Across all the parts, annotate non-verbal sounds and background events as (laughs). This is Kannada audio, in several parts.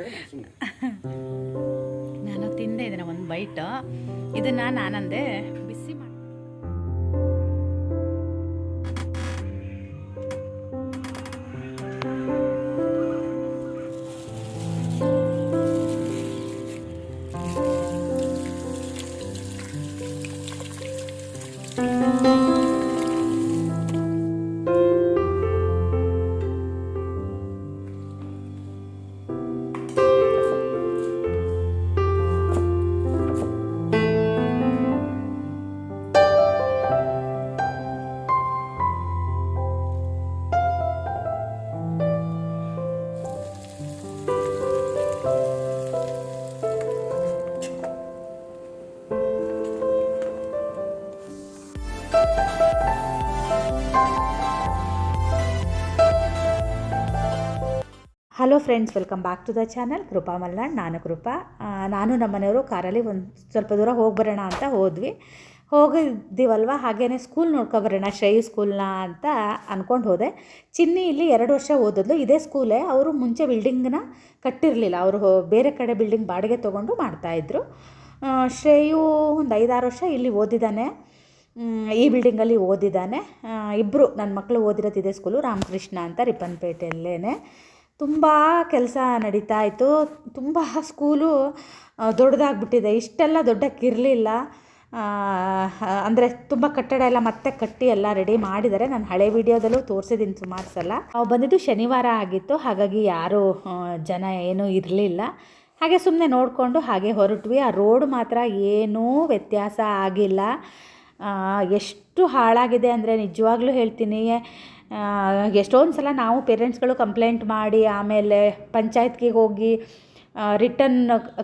(laughs) ನಾನು ತಿಂದೆ ಇದನ್ನ ಒಂದು ಬೈಟ್ ಇದನ್ನ ನಾನಂದೆ ಬಿಸಿ ಮಾಡಿ hello friends welcome back to the channel Kripa Malnad ನಾನು ಕೃಪಾ ನಾನು ನಮ್ಮ ಮನೆಯವರು ಕಾರಲ್ಲಿ ಒಂದು ಸ್ವಲ್ಪ ದೂರ ಹೋಗಿ ಬರೋಣ ಅಂತ ಹೋದ್ವಿ. ಹೋಗಿದ್ದೀವಲ್ವ? ಹಾಗೇ ಸ್ಕೂಲ್ ನೋಡ್ಕೊಬರೋಣ ಶ್ರೇಯು ಸ್ಕೂಲ್ನ ಅಂತ ಅಂದ್ಕೊಂಡು ಹೋದೆ. ಚಿನ್ನಿ ಇಲ್ಲಿ ಎರಡು ವರ್ಷ ಓದಿದ್ಲು, ಇದೇ ಸ್ಕೂಲೇ ಅವರು ಮುಂಚೆ ಬಿಲ್ಡಿಂಗ್ನ ಕಟ್ಟಿರಲಿಲ್ಲ. ಅವರು ಬೇರೆ ಕಡೆ ಬಿಲ್ಡಿಂಗ್ ಬಾಡಿಗೆ ತೊಗೊಂಡು ಮಾಡ್ತಾಯಿದ್ರು ಶ್ರೇಯು ಒಂದು ಐದಾರು ವರ್ಷ ಇಲ್ಲಿ ಓದಿದ್ದಾನೆ ಈ ಬಿಲ್ಡಿಂಗಲ್ಲಿ ಓದಿದ್ದಾನೆ. ಇಬ್ಬರು ನನ್ನ ಮಕ್ಕಳು ಓದಿರೋದು ಇದೇ ಸ್ಕೂಲು ರಾಮಕೃಷ್ಣ ಅಂತ ರಿಪ್ಪನ್ಪೇಟೆಯಲ್ಲೇ ತುಂಬ ಕೆಲಸ ನಡೀತಾ ಇತ್ತು. ತುಂಬ ಸ್ಕೂಲು ದೊಡ್ಡದಾಗ್ಬಿಟ್ಟಿದೆ. ಇಷ್ಟೆಲ್ಲ ದೊಡ್ಡಕ್ಕಿರಲಿಲ್ಲ. ಅಂದರೆ ತುಂಬ ಕಟ್ಟಡ ಎಲ್ಲ ಮತ್ತೆ ಕಟ್ಟಿ ಎಲ್ಲ ರೆಡಿ ಮಾಡಿದ್ದಾರೆ. ನಾನು ಹಳೆ ವಿಡಿಯೋದಲ್ಲೂ ತೋರಿಸಿದ್ದೀನಿ ಸುಮಾರು ಸಲ. ನಾವು ಬಂದಿದ್ದು ಶನಿವಾರ ಆಗಿತ್ತು. ಹಾಗಾಗಿ ಯಾರೂ ಜನ ಏನೂ ಇರಲಿಲ್ಲ. ಹಾಗೆ ಸುಮ್ಮನೆ ನೋಡಿಕೊಂಡು ಹಾಗೆ ಹೊರಟ್ವಿ. ಆ ರೋಡ್ ಮಾತ್ರ ಏನೂ ವ್ಯತ್ಯಾಸ ಆಗಿಲ್ಲ. ಎಷ್ಟು ಹಾಳಾಗಿದೆ ಅಂದರೆ ನಿಜವಾಗ್ಲೂ ಹೇಳ್ತೀನಿ ಎಷ್ಟೊಂದು ಸಲ ನಾವು ಪೇರೆಂಟ್ಸ್ಗಳು ಕಂಪ್ಲೇಂಟ್ ಮಾಡಿ ಆಮೇಲೆ ಪಂಚಾಯತ್ಗೆ ಹೋಗಿ ರಿಟರ್ನ್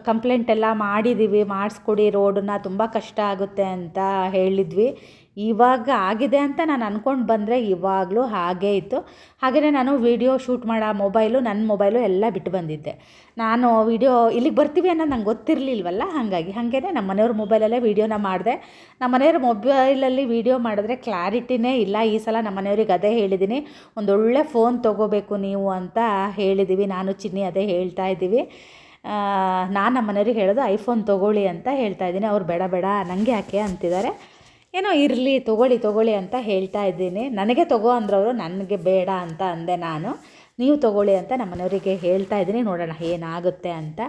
ಕಂಪ್ಲೇಂಟ್ ಎಲ್ಲ ಮಾಡಿದ್ದೀವಿ ಮಾಡಿಸ್ಕೊಡಿ ರೋಡನ್ನ, ತುಂಬ ಕಷ್ಟ ಆಗುತ್ತೆ ಅಂತ ಹೇಳಿದ್ವಿ. ಇವಾಗ ಆಗಿದೆ ಅಂತ ನಾನು ಅಂದ್ಕೊಂಡು ಬಂದರೆ ಇವಾಗಲೂ ಹಾಗೇ ಇತ್ತು. ಹಾಗೆಯೇ ನಾನು ವೀಡಿಯೋ ಶೂಟ್ ಮಾಡೋ, ಮೊಬೈಲು ನನ್ನ ಮೊಬೈಲು ಎಲ್ಲ ಬಿಟ್ಟು ಬಂದಿದ್ದೆ. ನಾನು ವೀಡಿಯೋ ಇಲ್ಲಿಗೆ ಬರ್ತೀವಿ ಅನ್ನೋದು ನಂಗೆ ಗೊತ್ತಿರಲಿಲ್ವಲ್ಲ? ಹಾಗಾಗಿ ಹಾಗೇ ನಮ್ಮ ಮನೆಯವ್ರ ಮೊಬೈಲಲ್ಲೇ ವೀಡಿಯೋನ ಮಾಡಿದೆ. ನಮ್ಮ ಮನೆಯವ್ರ ಮೊಬೈಲಲ್ಲಿ ವೀಡಿಯೋ ಮಾಡಿದ್ರೆ ಕ್ಲಾರಿಟಿನೇ ಇಲ್ಲ. ಈ ಸಲ ನಮ್ಮ ಮನೆಯವ್ರಿಗೆ ಅದೇ ಹೇಳಿದ್ದೀನಿ ಒಂದೊಳ್ಳೆ ಫೋನ್ ತೊಗೋಬೇಕು ನೀವು ಅಂತ ಹೇಳಿದ್ದೀವಿ ನಾನು, ಚಿನ್ನಿ ಅದೇ ಹೇಳ್ತಾ ಇದ್ದೀವಿ. ನಾನು ನಮ್ಮ ಮನೆಯವ್ರಿಗೆ ಹೇಳೋದು, ಐಫೋನ್ ತೊಗೊಳ್ಳಿ ಅಂತ ಹೇಳ್ತಾ ಇದ್ದೀನಿ. ಅವ್ರು ಬೇಡ ಬೇಡ ನನಗೆ ಯಾಕೆ? ಅಂತಿದ್ದಾರೆ. ಏನೋ ಇರಲಿ, ತೊಗೊಳ್ಳಿ ತೊಗೊಳ್ಳಿ ಅಂತ ಹೇಳ್ತಾ ಇದ್ದೀನಿ. ನನಗೆ ತಗೋ ಅಂದ್ರವರು ನನಗೆ ಬೇಡ ಅಂತ ಅಂದೆ ನಾನು. ನೀವು ತೊಗೊಳ್ಳಿ ಅಂತ ನಮ್ಮ ಮನೆಯವರಿಗೆ ಹೇಳ್ತಾ ಇದ್ದೀನಿ. ನೋಡೋಣ ಏನಾಗುತ್ತೆ ಅಂತ.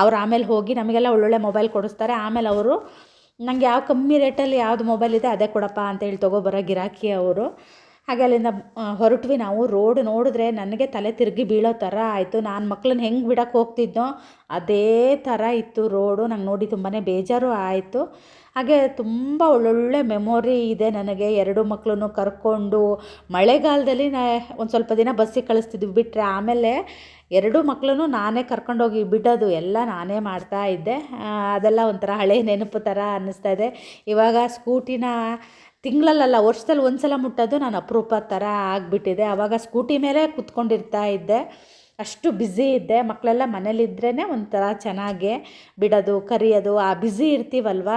ಅವ್ರು ಆಮೇಲೆ ಹೋಗಿ ನಮಗೆಲ್ಲ ಒಳ್ಳೊಳ್ಳೆ ಮೊಬೈಲ್ ಕೊಡಿಸ್ತಾರೆ. ಆಮೇಲೆ ಅವರು ನನಗೆ ಯಾವ ಕಮ್ಮಿ ರೇಟಲ್ಲಿ ಯಾವುದು ಮೊಬೈಲ್ ಇದೆ, ಅದೇ ಕೊಡಪ್ಪ ಅಂತೇಳಿ ತೊಗೊಬರೋ ಗಿರಾಕಿ ಅವರು. ಹಾಗೆ ಅಲ್ಲಿಂದ ಹೊರಟ್ವಿ ನಾವು. ರೋಡ್ ನೋಡಿದ್ರೆ ನನಗೆ ತಲೆ ತಿರುಗಿ ಬೀಳೋ ಥರ ಆಯಿತು. ನಾನು ಮಕ್ಳನ್ನ ಹೆಂಗೆ ಬಿಡಕ್ಕೆ ಹೋಗ್ತಿದ್ನೋ ಅದೇ ಥರ ಇತ್ತು ರೋಡು ನಂಗೆ ನೋಡಿ ತುಂಬಾ ಬೇಜಾರು ಆಯಿತು. ಹಾಗೆ ತುಂಬ ಒಳ್ಳೊಳ್ಳೆ ಮೆಮೊರಿ ಇದೆ ನನಗೆ. ಎರಡು ಮಕ್ಕಳನ್ನು ಕರ್ಕೊಂಡು ಮಳೆಗಾಲದಲ್ಲಿ ನಾ ಒಂದು ಸ್ವಲ್ಪ ದಿನ ಬಸ್ಸಿಗೆ ಕಳಿಸ್ತಿದ್ವಿ ಬಿಟ್ಟರೆ ಆಮೇಲೆ ಎರಡು ಮಕ್ಕಳನ್ನು ನಾನೇ ಕರ್ಕೊಂಡೋಗಿ ಬಿಡೋದು ಎಲ್ಲ ನಾನೇ ಮಾಡ್ತಾ ಇದ್ದೆ. ಅದೆಲ್ಲ ಒಂಥರ ಹಳೆ ನೆನಪು ಥರ ಅನ್ನಿಸ್ತಾ ಇದೆ. ಇವಾಗ ಸ್ಕೂಟಿನ ತಿಂಗಳಲ್ಲ ವರ್ಷದಲ್ಲಿ ಒಂದು ಸಲ ಮುಟ್ಟೋದು ನಾನು ಅಪರೂಪ ಥರ ಆಗಿಬಿಟ್ಟಿದೆ. ಆವಾಗ ಸ್ಕೂಟಿ ಮೇಲೆ ಕುತ್ಕೊಂಡಿರ್ತಾ ಇದ್ದೆ. ಅಷ್ಟು ಬ್ಯುಸಿ ಇದ್ದೆ. ಮಕ್ಕಳೆಲ್ಲ ಮನೇಲಿದ್ರೇ ಒಂಥರ ಚೆನ್ನಾಗಿ ಬಿಡೋದು, ಕರಿಯೋದು, ಆ ಬ್ಯುಸಿ ಇರ್ತೀವಲ್ವ?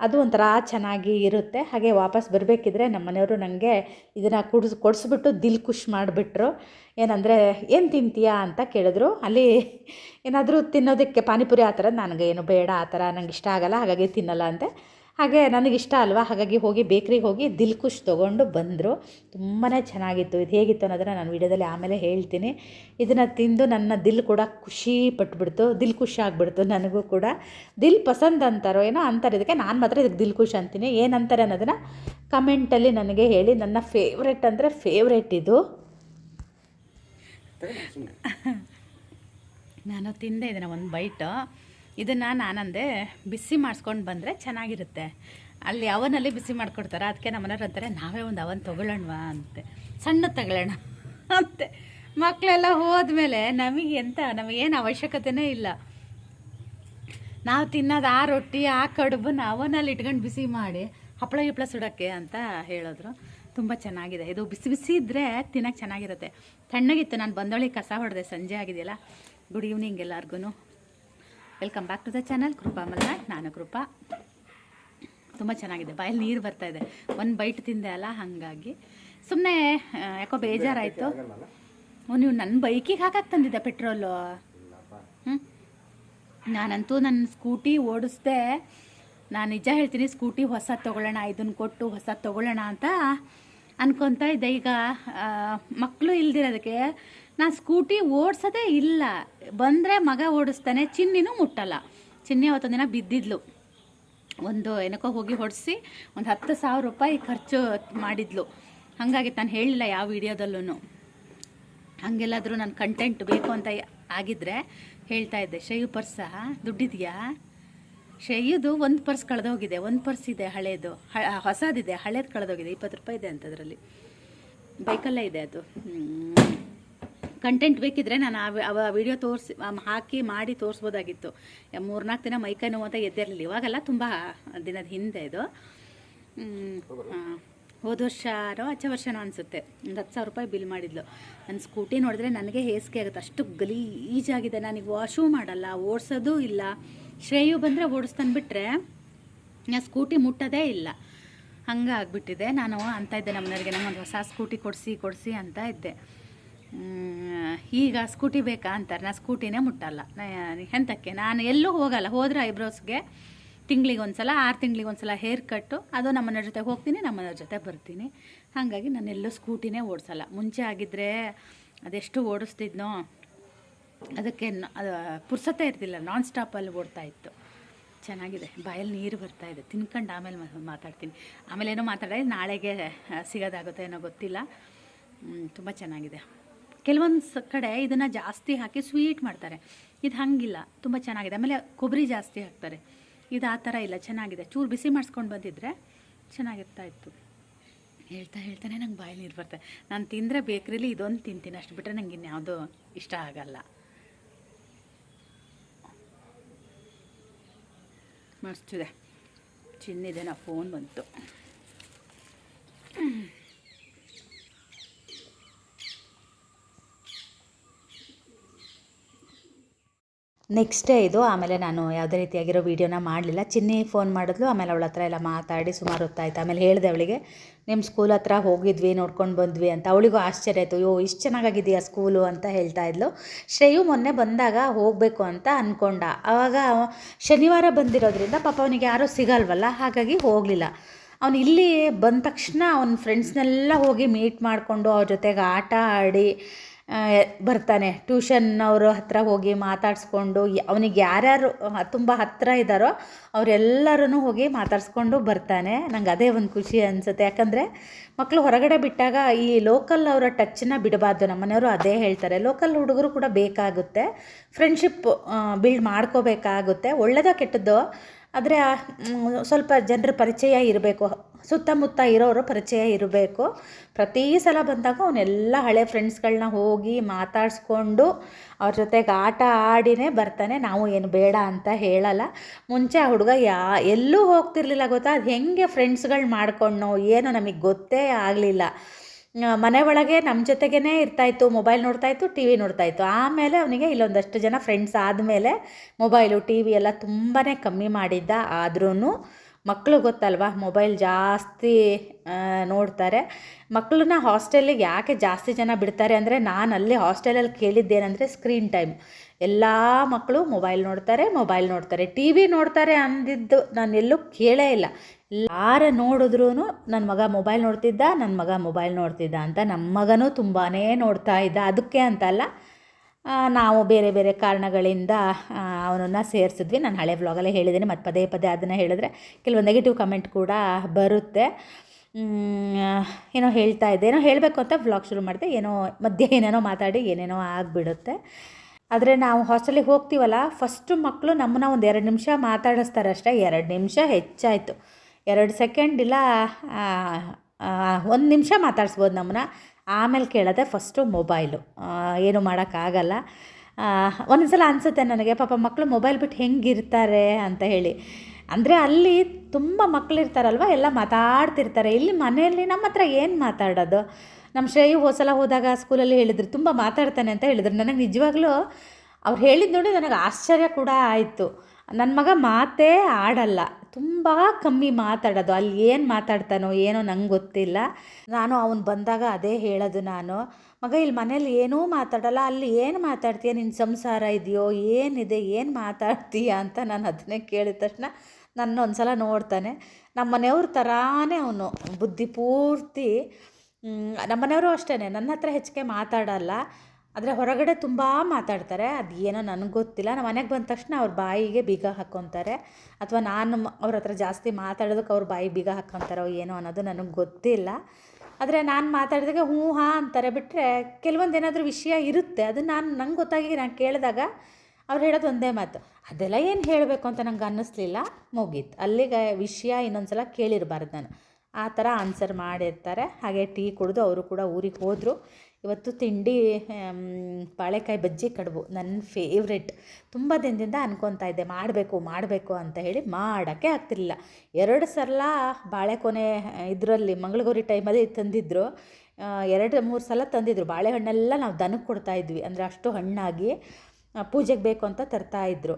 ಅದು ಒಂಥರ ಚೆನ್ನಾಗಿ ಇರುತ್ತೆ. ಹಾಗೆ ವಾಪಸ್ ಬರಬೇಕಿದ್ರೆ ನಮ್ಮ ಮನೆಯವರು ನನಗೆ ಇದನ್ನು ಕುಡಿಸ್, ಕೊಡಿಸ್ಬಿಟ್ಟು ದಿಲ್ ಖುಷ್ ಮಾಡಿಬಿಟ್ರು. ಏನಂದರೆ, ಏನು ತಿಂತೀಯಾ? ಅಂತ ಕೇಳಿದ್ರು. ಅಲ್ಲಿ ಏನಾದರೂ ತಿನ್ನೋದಕ್ಕೆ ಪಾನಿಪುರಿ ಆ ಥರ ನನಗೆ ಏನು ಬೇಡ, ಆ ಥರ ನಂಗೆ ಇಷ್ಟ ಆಗಲ್ಲ. ಹಾಗಾಗಿ ತಿನ್ನಲ್ಲ ಅಂತೆ ಹಾಗೆ ನನಗಿಷ್ಟ ಅಲ್ವಾ? ಹಾಗಾಗಿ ಹೋಗಿ ಬೇಕ್ರಿಗೆ ಹೋಗಿ ದಿಲ್ ಖುಷ್ ತೊಗೊಂಡು ಬಂದರು. ತುಂಬಾ ಚೆನ್ನಾಗಿತ್ತು. ಇದು ಹೇಗಿತ್ತು ಅನ್ನೋದನ್ನು ನಾನು ವೀಡಿಯೋದಲ್ಲಿ ಆಮೇಲೆ ಹೇಳ್ತೀನಿ. ಇದನ್ನು ತಿಂದು ನನ್ನ ದಿಲ್ ಕೂಡ ಖುಷಿ ಪಟ್ಬಿಡ್ತು. ದಿಲ್ ಖುಷಿ ಆಗಿಬಿಡ್ತು ನನಗೂ ಕೂಡ. ದಿಲ್ ಪಸಂದ್ ಅಂತಾರೋ ಏನೋ ಅಂತಾರೆ. ಇದಕ್ಕೆ ನಾನು ಮಾತ್ರ ಇದಕ್ಕೆ ದಿಲ್ ಖುಷ್ ಅಂತೀನಿ. ಏನಂತಾರೆ ಅನ್ನೋದನ್ನು ಕಮೆಂಟಲ್ಲಿ ನನಗೆ ಹೇಳಿ. ನನ್ನ ಫೇವ್ರೆಟ್ ಅಂದರೆ ಫೇವ್ರೆಟ್ ಇದು. ನಾನು ತಿಂದೆ ಇದನ್ನು ಒಂದು ಬೈಟ್ ಇದನ್ನು ನಾನಂದೆ ಬಿಸಿ ಮಾಡಿಸ್ಕೊಂಡು ಬಂದರೆ ಚೆನ್ನಾಗಿರುತ್ತೆ. ಅಲ್ಲಿ ಅವನಲ್ಲಿ ಬಿಸಿ ಮಾಡಿಕೊಡ್ತಾರೆ? ಅದಕ್ಕೆ ನಮ್ಮನೆಯವ್ರು ಅಂತಾರೆ, ನಾವೇ ಒಂದು ಅವನ್ ತೊಗೊಳ್ಳೋಣವಾ? ಅಂತೆ. ಸಣ್ಣ ತಗೊಳ್ಳೋಣ. ಅಂತೆ. ಮಕ್ಕಳೆಲ್ಲ ಹೋದ್ಮೇಲೆ ನಮಗೆ ಎಂತ ನಮಗೇನು ಅವಶ್ಯಕತೆನೇ ಇಲ್ಲ. ನಾವು ತಿನ್ನೋದು ಆ ರೊಟ್ಟಿ, ಆ ಕಡುಬನ್ನ ಅವನಲ್ಲಿ ಇಟ್ಕೊಂಡು ಬಿಸಿ ಮಾಡಿ, ಹಪ್ಪಳ ಹಿಪ್ಪಳ ಸುಡೋಕ್ಕೆ ಅಂತ ಹೇಳಿದ್ರು. ತುಂಬ ಚೆನ್ನಾಗಿದೆ. ಇದು ಬಿಸಿ ಬಿಸಿ ಇದ್ದರೆ ತಿನ್ನೋಕ್ಕೆ ಚೆನ್ನಾಗಿರುತ್ತೆ. ತಣ್ಣಗಿತ್ತು. ನಾನು ಬಂದೊಳಿ ಕಸ ಹೊಡೆದೆ. ಸಂಜೆ ಆಗಿದೆಯಲ್ಲ? ಗುಡ್ ಈವ್ನಿಂಗ್ ಎಲ್ಲರಿಗೂ welcome back to the channel Kripa Malnad ನಾನು ಕೃಪಾ ತುಂಬ ಚೆನ್ನಾಗಿದೆ. ಬಾಯಲ್ಲಿ ನೀರು ಬರ್ತಾ ಇದೆ. ಒಂದು ಬೈಟ್ ತಿಂದೆ ಅಲ್ಲ, ಹಾಗಾಗಿ. ಸುಮ್ಮನೆ ಯಾಕೋ ಬೇಜಾರಾಯಿತು. ಓ, ನೀವು ನನ್ನ ಬೈಕಿಗೆ ಹಾಕಕ್ಕೆ ತಂದಿದ್ದೆ ಪೆಟ್ರೋಲು ಹ್ಞೂ ನಾನಂತೂ ನನ್ನ ಸ್ಕೂಟಿ ಓಡಿಸ್ದೆ. ನಾನು ನಿಜ ಹೇಳ್ತೀನಿ ಸ್ಕೂಟಿ ಹೊಸ ತೊಗೊಳ್ಳೋಣ ಇದನ್ನು ಕೊಟ್ಟು ಹೊಸ ತೊಗೊಳ್ಳೋಣ ಅಂತ ಅನ್ಕೊತಾ ಇದ್ದೆ. ಈಗ ಮಕ್ಕಳು ಇಲ್ದಿರೋದಕ್ಕೆ ನಾನು ಸ್ಕೂಟಿ ಓಡಿಸೋದೇ ಇಲ್ಲ. ಬಂದರೆ ಮಗ ಓಡಿಸ್ತಾನೆ, ಚಿನ್ನಿನೂ ಮುಟ್ಟಲ್ಲ. ಚಿನ್ನಿ ಅವತ್ತೊಂದಿನ ಬಿದ್ದಿದ್ಲು. ಒಂದು ಏನಕ್ಕೋ ಹೋಗಿ ಹೊಡೆಸಿ ಒಂದು ಹತ್ತು ಸಾವಿರ ರೂಪಾಯಿ ಖರ್ಚು ಮಾಡಿದ್ಲು. ಹಾಗಾಗಿ ನಾನು ಹೇಳಿಲ್ಲ ಯಾವ ವಿಡಿಯೋದಲ್ಲೂ ಹಾಗೆಲ್ಲಾದರೂ ನನ್ನ ಕಂಟೆಂಟ್ ಬೇಕು ಅಂತ ಆಗಿದ್ದರೆ ಹೇಳ್ತಾ ಇದ್ದೆ, ಶೈಯು ಪರ್ಸ ದುಡ್ಡಿದೆಯಾ? ಶೈಯ್ಯದು ಒಂದು ಪರ್ಸ್ ಕಳೆದೋಗಿದೆ, ಒಂದು ಪರ್ಸ್ ಇದೆ ಹಳೇದು. ಹೊಸದಿದೆ, ಹಳೇದು ಕಳೆದೋಗಿದೆ, ಇಪ್ಪತ್ತು ರೂಪಾಯಿ ಇದೆ ಅಂತದ್ರಲ್ಲಿ. ಬೈಕಲ್ಲೇ ಇದೆ ಅದು? ಕಂಟೆಂಟ್ ಬೇಕಿದ್ರೆ ನಾನು ಆ ವಿಡಿಯೋ ತೋರಿಸಿ ಹಾಕಿ ಮಾಡಿ ತೋರಿಸ್ಬೋದಾಗಿತ್ತು. ಮೂರ್ನಾಲ್ಕು ದಿನ ಮೈಕೈ ನೋವು ಅಂತ ಎದ್ದಿರಲಿಲ್ಲ. ಇವಾಗೆಲ್ಲ ತುಂಬ ದಿನದ ಹಿಂದೆ ಇದು. ಹೋದ ವರ್ಷ ಹೋದ ವರ್ಷನೋ ಹಚ್ಚ ವರ್ಷನೋ ಅನಿಸುತ್ತೆ. ಒಂದು ಹತ್ತು ಸಾವಿರ ರೂಪಾಯಿ ಬಿಲ್ ಮಾಡಿದ್ಲು. ನನ್ನ ಸ್ಕೂಟಿ ನೋಡಿದ್ರೆ ನನಗೆ ಹೇಸಿಗೆ ಆಗುತ್ತೆ. ಅಷ್ಟು ಗಲೀಜಾಗಿದೆ. ನನಗೆ ವಾಶೂ ಮಾಡಲ್ಲ, ಓಡಿಸೋದು ಇಲ್ಲ. ಶ್ರೇಯು ಬಂದರೆ ಓಡಿಸ್ತಾನೆ ಬಿಟ್ಟರೆ ನಾ ಸ್ಕೂಟಿ ಮುಟ್ಟೋದೇ ಇಲ್ಲ. ಹಂಗೆ ಆಗ್ಬಿಟ್ಟಿದೆ ನಾನು ಅಂತ ಇದ್ದೆ ನಮ್ಮನೆಯವ್ರಿಗೆ. ನಮ್ಮೊಂದು ಹೊಸ ಸ್ಕೂಟಿ ಕೊಡಿಸಿ ಕೊಡಿಸಿ ಅಂತ ಇದ್ದೆ. ಈಗ ಸ್ಕೂಟಿ ಬೇಕಾ ಅಂತಾರೆ. ನಾನು ಸ್ಕೂಟಿನೇ ಮುಟ್ಟಲ್ಲ. ಎಂತಕ್ಕೆ? ನಾನು ಎಲ್ಲೂ ಹೋಗಲ್ಲ. ಹೋದರೆ ಐಬ್ರೋಸ್ಗೆ ತಿಂಗಳಿಗೆ ಒಂದು ಸಲ ಆರು ತಿಂಗಳಿಗೆ ಒಂದು ಸಲ ಹೇರ್ ಕಟ್ಟು. ಅದು ನಮ್ಮನ ಜೊತೆ ಹೋಗ್ತೀನಿ ನಮ್ಮನ ಜೊತೆ ಬರ್ತೀನಿ. ಹಾಗಾಗಿ ನಾನು ಎಲ್ಲೂ ಸ್ಕೂಟಿನೇ ಓಡಿಸಲ್ಲ. ಮುಂಚೆ ಆಗಿದ್ದರೆ ಅದೆಷ್ಟು ಓಡಿಸ್ತಿದ್ನೋ, ಅದಕ್ಕೆ ಅದು ಪುರ್ಸತ್ತೆ ಇರ್ತಿಲ್ಲ. ನಾನ್ ಸ್ಟಾಪಲ್ಲಿ ಓಡ್ತಾ ಇತ್ತು. ಚೆನ್ನಾಗಿದೆ. ಬಾಯಲ್ಲಿ ನೀರು ಬರ್ತಾ ಇದೆ. ತಿನ್ಕೊಂಡು ಆಮೇಲೆ ಮಾತಾಡ್ತೀನಿ. ಆಮೇಲೆ ಏನೋ ಮಾತಾಡೋದು ನಾಳೆಗೆ ಸಿಗೋದಾಗುತ್ತೋ ಏನೋ ಗೊತ್ತಿಲ್ಲ. ತುಂಬ ಚೆನ್ನಾಗಿದೆ. ಕೆಲವೊಂದು ಕಡೆ ಇದನ್ನು ಜಾಸ್ತಿ ಹಾಕಿ ಸ್ವೀಟ್ ಮಾಡ್ತಾರೆ. ಇದು ಹಾಗಿಲ್ಲ, ತುಂಬ ಚೆನ್ನಾಗಿದೆ. ಆಮೇಲೆ ಕೊಬ್ಬರಿ ಜಾಸ್ತಿ ಹಾಕ್ತಾರೆ. ಇದು ಆ ಥರ ಇಲ್ಲ, ಚೆನ್ನಾಗಿದೆ. ಚೂರು ಬಿಸಿ ಮಾಡಿಸ್ಕೊಂಡು ಬಂದಿದ್ರೆ ಚೆನ್ನಾಗಿರ್ತಾ ಇತ್ತು. ಹೇಳ್ತಾ ಹೇಳ್ತಾನೆ ನಂಗೆ ಬಾಯಲ್ಲಿ ನೀರು ಬರ್ತದೆ ನಾನು ತಿಂದರೆ ಬೇಕ್ರಿಲಿ ಇದೊಂದು ತಿಂತೀನಿ. ಅಷ್ಟು ಬಿಟ್ಟರೆ ನಂಗೆ ಇನ್ಯಾವುದೂ ಇಷ್ಟ ಆಗಲ್ಲ. ಮಸ್ತಿದೆ ಚಿನ್ನಿದೆ, ನಾ ಫೋನ್ ಬಂತು. ನೆಕ್ಸ್ಟ್ ಡೇ ಇದು ಆಮೇಲೆ ನಾನು ಯಾವುದೇ ರೀತಿಯಾಗಿರೋ ವೀಡಿಯೋನ ಮಾಡಲಿಲ್ಲ. ಚಿನ್ನಿ ಫೋನ್ ಮಾಡಿದ್ಲು. ಆಮೇಲೆ ಅವಳ ಹತ್ರ ಎಲ್ಲ ಮಾತಾಡಿ ಸುಮಾರು ಹೊತ್ತಾಯ್ತು. ಆಮೇಲೆ ಹೇಳಿದೆ ಅವಳಿಗೆ ನಿಮ್ಮ ಸ್ಕೂಲ್ ಹತ್ರ ಹೋಗಿದ್ವಿ, ನೋಡ್ಕೊಂಡು ಬಂದ್ವಿ ಅಂತ. ಅವಳಿಗೂ ಆಶ್ಚರ್ಯ ಆಯಿತು. ಯೋ, ಇಷ್ಟು ಚೆನ್ನಾಗಾಗಿದೆಯಾ ಸ್ಕೂಲು ಅಂತ ಹೇಳ್ತಾ ಇದ್ಲು. ಶ್ರೇಯು ಮೊನ್ನೆ ಬಂದಾಗ ಹೋಗಬೇಕು ಅಂತ ಅಂದ್ಕೊಂಡ ಆವಾಗ ಶನಿವಾರ ಬಂದಿರೋದ್ರಿಂದ ಪಾಪ ಅವನಿಗೆ ಯಾರೂ ಸಿಗಲ್ವಲ್ಲ, ಹಾಗಾಗಿ ಹೋಗಲಿಲ್ಲ. ಅವನು ಇಲ್ಲಿ ಬಂದ ತಕ್ಷಣ ಅವನ ಫ್ರೆಂಡ್ಸ್ನೆಲ್ಲ ಹೋಗಿ ಮೀಟ್ ಮಾಡಿಕೊಂಡು ಅವ್ರ ಜೊತೆಗೆ ಆಟ ಆಡಿ ಬರ್ತಾನೆ. ಟ್ಯೂಷನ್ನವ್ರ ಹತ್ರ ಹೋಗಿ ಮಾತಾಡಿಸ್ಕೊಂಡು ಅವನಿಗೆ ಯಾರ್ಯಾರು ತುಂಬ ಹತ್ತಿರ ಇದ್ದಾರೋ ಅವರೆಲ್ಲರೂ ಹೋಗಿ ಮಾತಾಡಿಸ್ಕೊಂಡು ಬರ್ತಾನೆ. ನಂಗೆ ಅದೇ ಒಂದು ಖುಷಿ ಅನಿಸುತ್ತೆ. ಯಾಕಂದರೆ ಮಕ್ಕಳು ಹೊರಗಡೆ ಬಿಟ್ಟಾಗ ಈ ಲೋಕಲ್ ಅವರ ಟಚ್ನ ಬಿಡಬಾರ್ದು. ನಮ್ಮನೆಯವರು ಅದೇ ಹೇಳ್ತಾರೆ. ಲೋಕಲ್ ಹುಡುಗರು ಕೂಡ ಬೇಕಾಗುತ್ತೆ. ಫ್ರೆಂಡ್ಶಿಪ್ ಬಿಲ್ಡ್ ಮಾಡ್ಕೋಬೇಕಾಗುತ್ತೆ. ಒಳ್ಳೆಯದೋ ಕೆಟ್ಟದ್ದೋ, ಆದರೆ ಸ್ವಲ್ಪ ಜನರ ಪರಿಚಯ ಇರಬೇಕು. ಸುತ್ತಮುತ್ತ ಇರೋರು ಪರಿಚಯ ಇರಬೇಕು. ಪ್ರತಿ ಸಲ ಬಂದಾಗ ಅವನ್ನೆಲ್ಲ ಹಳೆ ಫ್ರೆಂಡ್ಸ್ಗಳನ್ನ ಹೋಗಿ ಮಾತಾಡಿಸ್ಕೊಂಡು ಅವ್ರ ಜೊತೆಗೆ ಆಟ ಆಡಿನೇ ಬರ್ತಾನೆ. ನಾವು ಏನು ಬೇಡ ಅಂತ ಹೇಳಲ್ಲ. ಮುಂಚೆ ಆ ಹುಡುಗ ಯಾ, ಎಲ್ಲೂ ಹೋಗ್ತಿರ್ಲಿಲ್ಲ ಗೊತ್ತಾ? ಅದು ಹೆಂಗೆ ಫ್ರೆಂಡ್ಸ್ಗಳು ಮಾಡ್ಕೊಂಡು ಏನೋ ನಮಗೆ ಗೊತ್ತೇ ಆಗಲಿಲ್ಲ. ಮನೆ ಒಳಗೆ ನಮ್ಮ ಜೊತೆಗೇ ಇರ್ತಾಯಿತ್ತು ಮೊಬೈಲ್ ನೋಡ್ತಾಯಿತ್ತು ಟಿ ವಿ ನೋಡ್ತಾಯಿತ್ತು ಆಮೇಲೆ ಅವನಿಗೆ ಇಲ್ಲೊಂದಷ್ಟು ಜನ ಫ್ರೆಂಡ್ಸ್ ಆದಮೇಲೆ ಮೊಬೈಲು, ಟಿ ವಿ ಎಲ್ಲ ತುಂಬಾ ಕಮ್ಮಿ ಮಾಡಿದ್ದ ಆದ್ರೂ ಮಕ್ಕಳು ಗೊತ್ತಲ್ವಾ? ಮೊಬೈಲ್ ಜಾಸ್ತಿ ನೋಡ್ತಾರೆ. ಮಕ್ಕಳನ್ನ ಹಾಸ್ಟೆಲಿಗೆ ಯಾಕೆ ಜಾಸ್ತಿ ಜನ ಬಿಡ್ತಾರೆ ಅಂದರೆ ನಾನು ಅಲ್ಲಿ ಹಾಸ್ಟೆಲಲ್ಲಿ ಕೇಳಿದ್ದೇನೆಂದರೆ ಸ್ಕ್ರೀನ್ ಟೈಮ್. ಎಲ್ಲ ಮಕ್ಕಳು ಮೊಬೈಲ್ ನೋಡ್ತಾರೆ ಮೊಬೈಲ್ ನೋಡ್ತಾರೆ. ಟಿ ವಿ ನೋಡ್ತಾರೆ ಅಂದಿದ್ದು ನಾನು ಎಲ್ಲೂ ಕೇಳೇ ಇಲ್ಲ. ಯಾರ ನೋಡಿದ್ರೂ ನನ್ನ ಮಗ ಮೊಬೈಲ್ ನೋಡ್ತಿದ್ದ ನನ್ನ ಮಗ ಮೊಬೈಲ್ ನೋಡ್ತಿದ್ದ ಅಂತ ನಮ್ಮ ಮಗನೂ ತುಂಬಾ ನೋಡ್ತಾ ಇದ್ದ. ಅದಕ್ಕೆ ಅಂತಲ್ಲ ನಾವು ಬೇರೆ ಬೇರೆ ಕಾರಣಗಳಿಂದ ಅವನನ್ನು ಸೇರಿಸಿದ್ವಿ. ನಾನು ಹಳೆ ವ್ಲಾಗಲ್ಲೇ ಹೇಳಿದ್ದೀನಿ ಮತ್ತು ಪದೇ ಪದೇ ಅದನ್ನು ಹೇಳಿದ್ರೆ ಕೆಲವೊಂದು ನೆಗೆಟಿವ್ ಕಮೆಂಟ್ ಕೂಡ ಬರುತ್ತೆ. ಏನೋ ಹೇಳ್ತಾ ಇದ್ದೆ. ಏನೋ ಹೇಳಬೇಕು ಅಂತ ವ್ಲಾಗ್ ಶುರು ಮಾಡಿದೆ. ಏನೋ ಮಧ್ಯೆ ಏನೇನೋ ಮಾತಾಡಿ, ಏನೇನೋ ಆಗಿಬಿಡುತ್ತೆ. ಆದರೆ ನಾವು ಹಾಸ್ಟೆಲಿಗೆ ಹೋಗ್ತೀವಲ್ಲ ಫಸ್ಟು ಮಕ್ಕಳು ನಮ್ಮನ್ನ ಒಂದು ಎರಡು ನಿಮಿಷ ಮಾತಾಡಿಸ್ತಾರೆ ಅಷ್ಟೇ ಎರಡು ನಿಮಿಷ ಹೆಚ್ಚಾಯಿತು. ಎರಡು ಸೆಕೆಂಡ್ ಇಲ್ಲ ಒಂದು ನಿಮಿಷ ಮಾತಾಡ್ಸ್ಬೋದು ನಮ್ಮನ್ನ. ಆಮೇಲೆ ಕೇಳೋದೆ ಫಸ್ಟು ಮೊಬೈಲು ಏನು ಮಾಡೋಕ್ಕಾಗಲ್ಲ. ಒಂದೊಂದು ಸಲ ಅನಿಸುತ್ತೆ ನನಗೆ, ಪಾಪ ಮಕ್ಕಳು ಮೊಬೈಲ್ ಬಿಟ್ಟು ಹೆಂಗಿರ್ತಾರೆ ಅಂತ ಹೇಳಿ. ಅಂದರೆ ಅಲ್ಲಿ ತುಂಬ ಮಕ್ಕಳಿರ್ತಾರಲ್ವ ಎಲ್ಲ ಮಾತಾಡ್ತಿರ್ತಾರೆ. ಇಲ್ಲಿ ಮನೆಯಲ್ಲಿ ನಮ್ಮ ಹತ್ರ ಏನು ಮಾತಾಡೋದು? ನಮ್ಮ ಶ್ರೇಯು ಹೋಸಲ ಹೋದಾಗ ಸ್ಕೂಲಲ್ಲಿ ಹೇಳಿದ್ರು, ತುಂಬ ಮಾತಾಡ್ತಾನೆ ಅಂತ ಹೇಳಿದ್ರು. ನನಗೆ ನಿಜವಾಗ್ಲೂ ಅವ್ರು ಹೇಳಿದ್ದು ನೋಡಿ ನನಗೆ ಆಶ್ಚರ್ಯ ಕೂಡ ಆಯಿತು. ನನ್ನ ಮಗ ಮಾತೇ ಆಡಲ್ಲ. ತುಂಬ ಕಮ್ಮಿ ಮಾತಾಡೋದು. ಅಲ್ಲಿ ಏನು ಮಾತಾಡ್ತಾನೋ ಏನೋ ನಂಗೆ ಗೊತ್ತಿಲ್ಲ. ನಾನು ಅವನು ಬಂದಾಗ ಅದೇ ಹೇಳೋದು ನಾನು. ಮಗ ಇಲ್ಲಿ ಮನೇಲಿ ಏನೂ ಮಾತಾಡಲ್ಲ. ಅಲ್ಲಿ ಏನು ಮಾತಾಡ್ತೀಯ? ನಿನ್ನ ಸಂಸಾರ ಇದೆಯೋ? ಏನಿದೆ? ಏನು ಮಾತಾಡ್ತೀಯ ಅಂತ ನಾನು ಅದನ್ನೇ ಕೇಳಿದ ತಕ್ಷಣ ನನ್ನ ಒಂದು ಸಲ ನೋಡ್ತಾನೆ. ನಮ್ಮ ಮನೆಯವ್ರ ಥರಾನೇ ಅವನು. ಬುದ್ಧಿ ಪೂರ್ತಿ ನಮ್ಮ ಮನೆಯವರು ಅಷ್ಟೇ ನನ್ನ ಹತ್ರ ಹೆಚ್ಚಿಗೆ ಮಾತಾಡಲ್ಲ. ಆದರೆ ಹೊರಗಡೆ ತುಂಬ ಮಾತಾಡ್ತಾರೆ ಅದು ಏನೋ ನನಗೆ ಗೊತ್ತಿಲ್ಲ. ನಮ್ಮ ಮನೆಗೆ ಬಂದ ತಕ್ಷಣ ಅವ್ರ ಬಾಯಿಗೆ ಬೀಗ ಹಾಕ್ಕೊತಾರೆ ಅಥವಾ ನಾನು ಅವ್ರ ಹತ್ರ ಜಾಸ್ತಿ ಮಾತಾಡೋದಕ್ಕೆ ಅವ್ರ ಬಾಯಿಗೆ ಬೀಗ ಹಾಕ್ಕೊತಾರೋ ಏನೋ ಅನ್ನೋದು ನನಗೆ ಗೊತ್ತಿಲ್ಲ. ಆದರೆ ನಾನು ಮಾತಾಡಿದಾಗ ಹ್ಞೂ ಹಾಂ ಅಂತಾರೆ. ಬಿಟ್ಟರೆ ಕೆಲವೊಂದು ಏನಾದರೂ ವಿಷಯ ಇರುತ್ತೆ. ಅದು ನಾನು, ನಂಗೆ ಗೊತ್ತಾಗಿ ನಾನು ಕೇಳಿದಾಗ ಅವ್ರು ಹೇಳೋದು ಒಂದೇ ಮಾತು. ಅದೆಲ್ಲ ಏನು ಹೇಳಬೇಕು ಅಂತ ನಂಗೆ ಅನ್ನಿಸ್ಲಿಲ್ಲ. ಮುಗೀತು. ಅಲ್ಲಿಗೆ ವಿಷಯ ಇನ್ನೊಂದು ಸಲ ಕೇಳಿರಬಾರ್ದು ನಾನು. ಆ ಥರ ಆನ್ಸರ್ ಮಾಡಿರ್ತಾರೆ. ಹಾಗೆ ಟೀ ಕುಡಿದು ಅವರು ಕೂಡ ಊರಿಗೆ ಹೋದರು. ಇವತ್ತು ತಿಂಡಿ ಬಾಳೆಕಾಯಿ ಬಜ್ಜಿ ಕಡುಬು ನನ್ನ ಫೇವ್ರೆಟ್ ತುಂಬ ದಿನದಿಂದ ಅನ್ಕೊತಾ ಇದ್ದೆ, ಮಾಡಬೇಕು ಮಾಡಬೇಕು ಅಂತ ಹೇಳಿ ಮಾಡೋಕ್ಕೆ ಆಗ್ತಿರಲಿಲ್ಲ. ಎರಡು ಸಲ ಬಾಳೆಕೊನೆ ಇದರಲ್ಲಿ ಮಂಗಳಗೌರಿ ಟೈಮಲ್ಲಿ ತಂದಿದ್ದರು ಎರಡು, ಮೂರು ಸಲ ತಂದಿದ್ದರು ಬಾಳೆಹಣ್ಣೆಲ್ಲ ನಾವು ದನಕ್ಕೆ ಕೊಡ್ತಾ ಇದ್ವಿ. ಅಂದರೆ ಅಷ್ಟು ಹಣ್ಣಾಗಿ ಪೂಜೆಗೆ ಬೇಕು ಅಂತ ತರ್ತಾ ಇದ್ದರು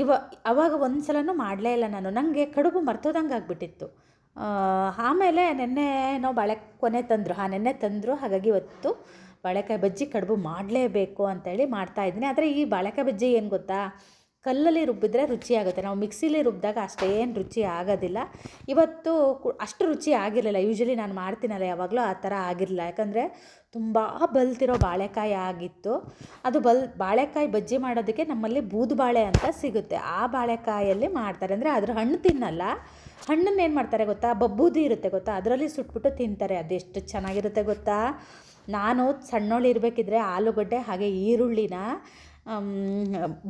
ಇವ, ಅವಾಗ ಒಂದು ಸಲನೂ ಮಾಡಲೇ ಇಲ್ಲ ನಾನು. ನನಗೆ ಕಡುಬು ಮರ್ತೋದಂಗೆ ಆಗಿಬಿಟ್ಟಿತ್ತು. ಆಮೇಲೆ ನೆನ್ನೆ ನಾವು ಬಾಳೆ ಕೊನೆ ತಂದರು. ಹಾಂ, ನೆನ್ನೆ ತಂದರು. ಹಾಗಾಗಿ ಇವತ್ತು ಬಾಳೆಕಾಯಿ ಬಜ್ಜಿ ಕಡುಬು ಮಾಡಲೇಬೇಕು ಅಂತೇಳಿ ಮಾಡ್ತಾಯಿದ್ದೀನಿ ಆದರೆ ಈ ಬಾಳೆಕಾಯಿ ಬಜ್ಜಿ ಏನು ಗೊತ್ತಾ? ಕಲ್ಲಲ್ಲಿ ರುಬ್ಬಿದ್ರೆ ರುಚಿ ಆಗುತ್ತೆ. ನಾವು ಮಿಕ್ಸಿಲಿ ರುಬ್ಬಿದಾಗ ಅಷ್ಟೇನು ರುಚಿ ಆಗೋದಿಲ್ಲ. ಇವತ್ತು ಅಷ್ಟು ರುಚಿ ಆಗಿರಲಿಲ್ಲ. ಯೂಶ್ವಲಿ ನಾನು ಮಾಡ್ತೀನಲ್ಲ ಯಾವಾಗಲೂ ಆ ಥರ ಆಗಿರಲಿಲ್ಲ. ಯಾಕಂದರೆ ತುಂಬ ಬಲ್ತಿರೋ ಬಾಳೆಕಾಯಿ ಆಗಿತ್ತು. ಅದು ಬಲ್, ಬಾಳೆಕಾಯಿ ಬಜ್ಜಿ ಮಾಡೋದಕ್ಕೆ ನಮ್ಮಲ್ಲಿ ಬೂದು ಬಾಳೆ ಅಂತ ಸಿಗುತ್ತೆ. ಆ ಬಾಳೆಕಾಯಲ್ಲಿ ಮಾಡ್ತಾರೆ. ಅಂದರೆ ಅದ್ರ ಹಣ್ಣು ತಿನ್ನಲ್ಲ. ಹಣ್ಣನ್ನು ಏನು ಮಾಡ್ತಾರೆ ಗೊತ್ತಾ? ಬಬ್ಬೂದಿ ಇರುತ್ತೆ ಗೊತ್ತಾ? ಅದರಲ್ಲಿ ಸುಟ್ಬಿಟ್ಟು ತಿಂತಾರೆ. ಅದೆಷ್ಟು ಚೆನ್ನಾಗಿರುತ್ತೆ ಗೊತ್ತಾ? ನಾನು ಸಣ್ಣೋಳು ಇರಬೇಕಿದ್ರೆ ಆಲೂಗಡ್ಡೆ, ಹಾಗೆ ಈರುಳ್ಳಿನ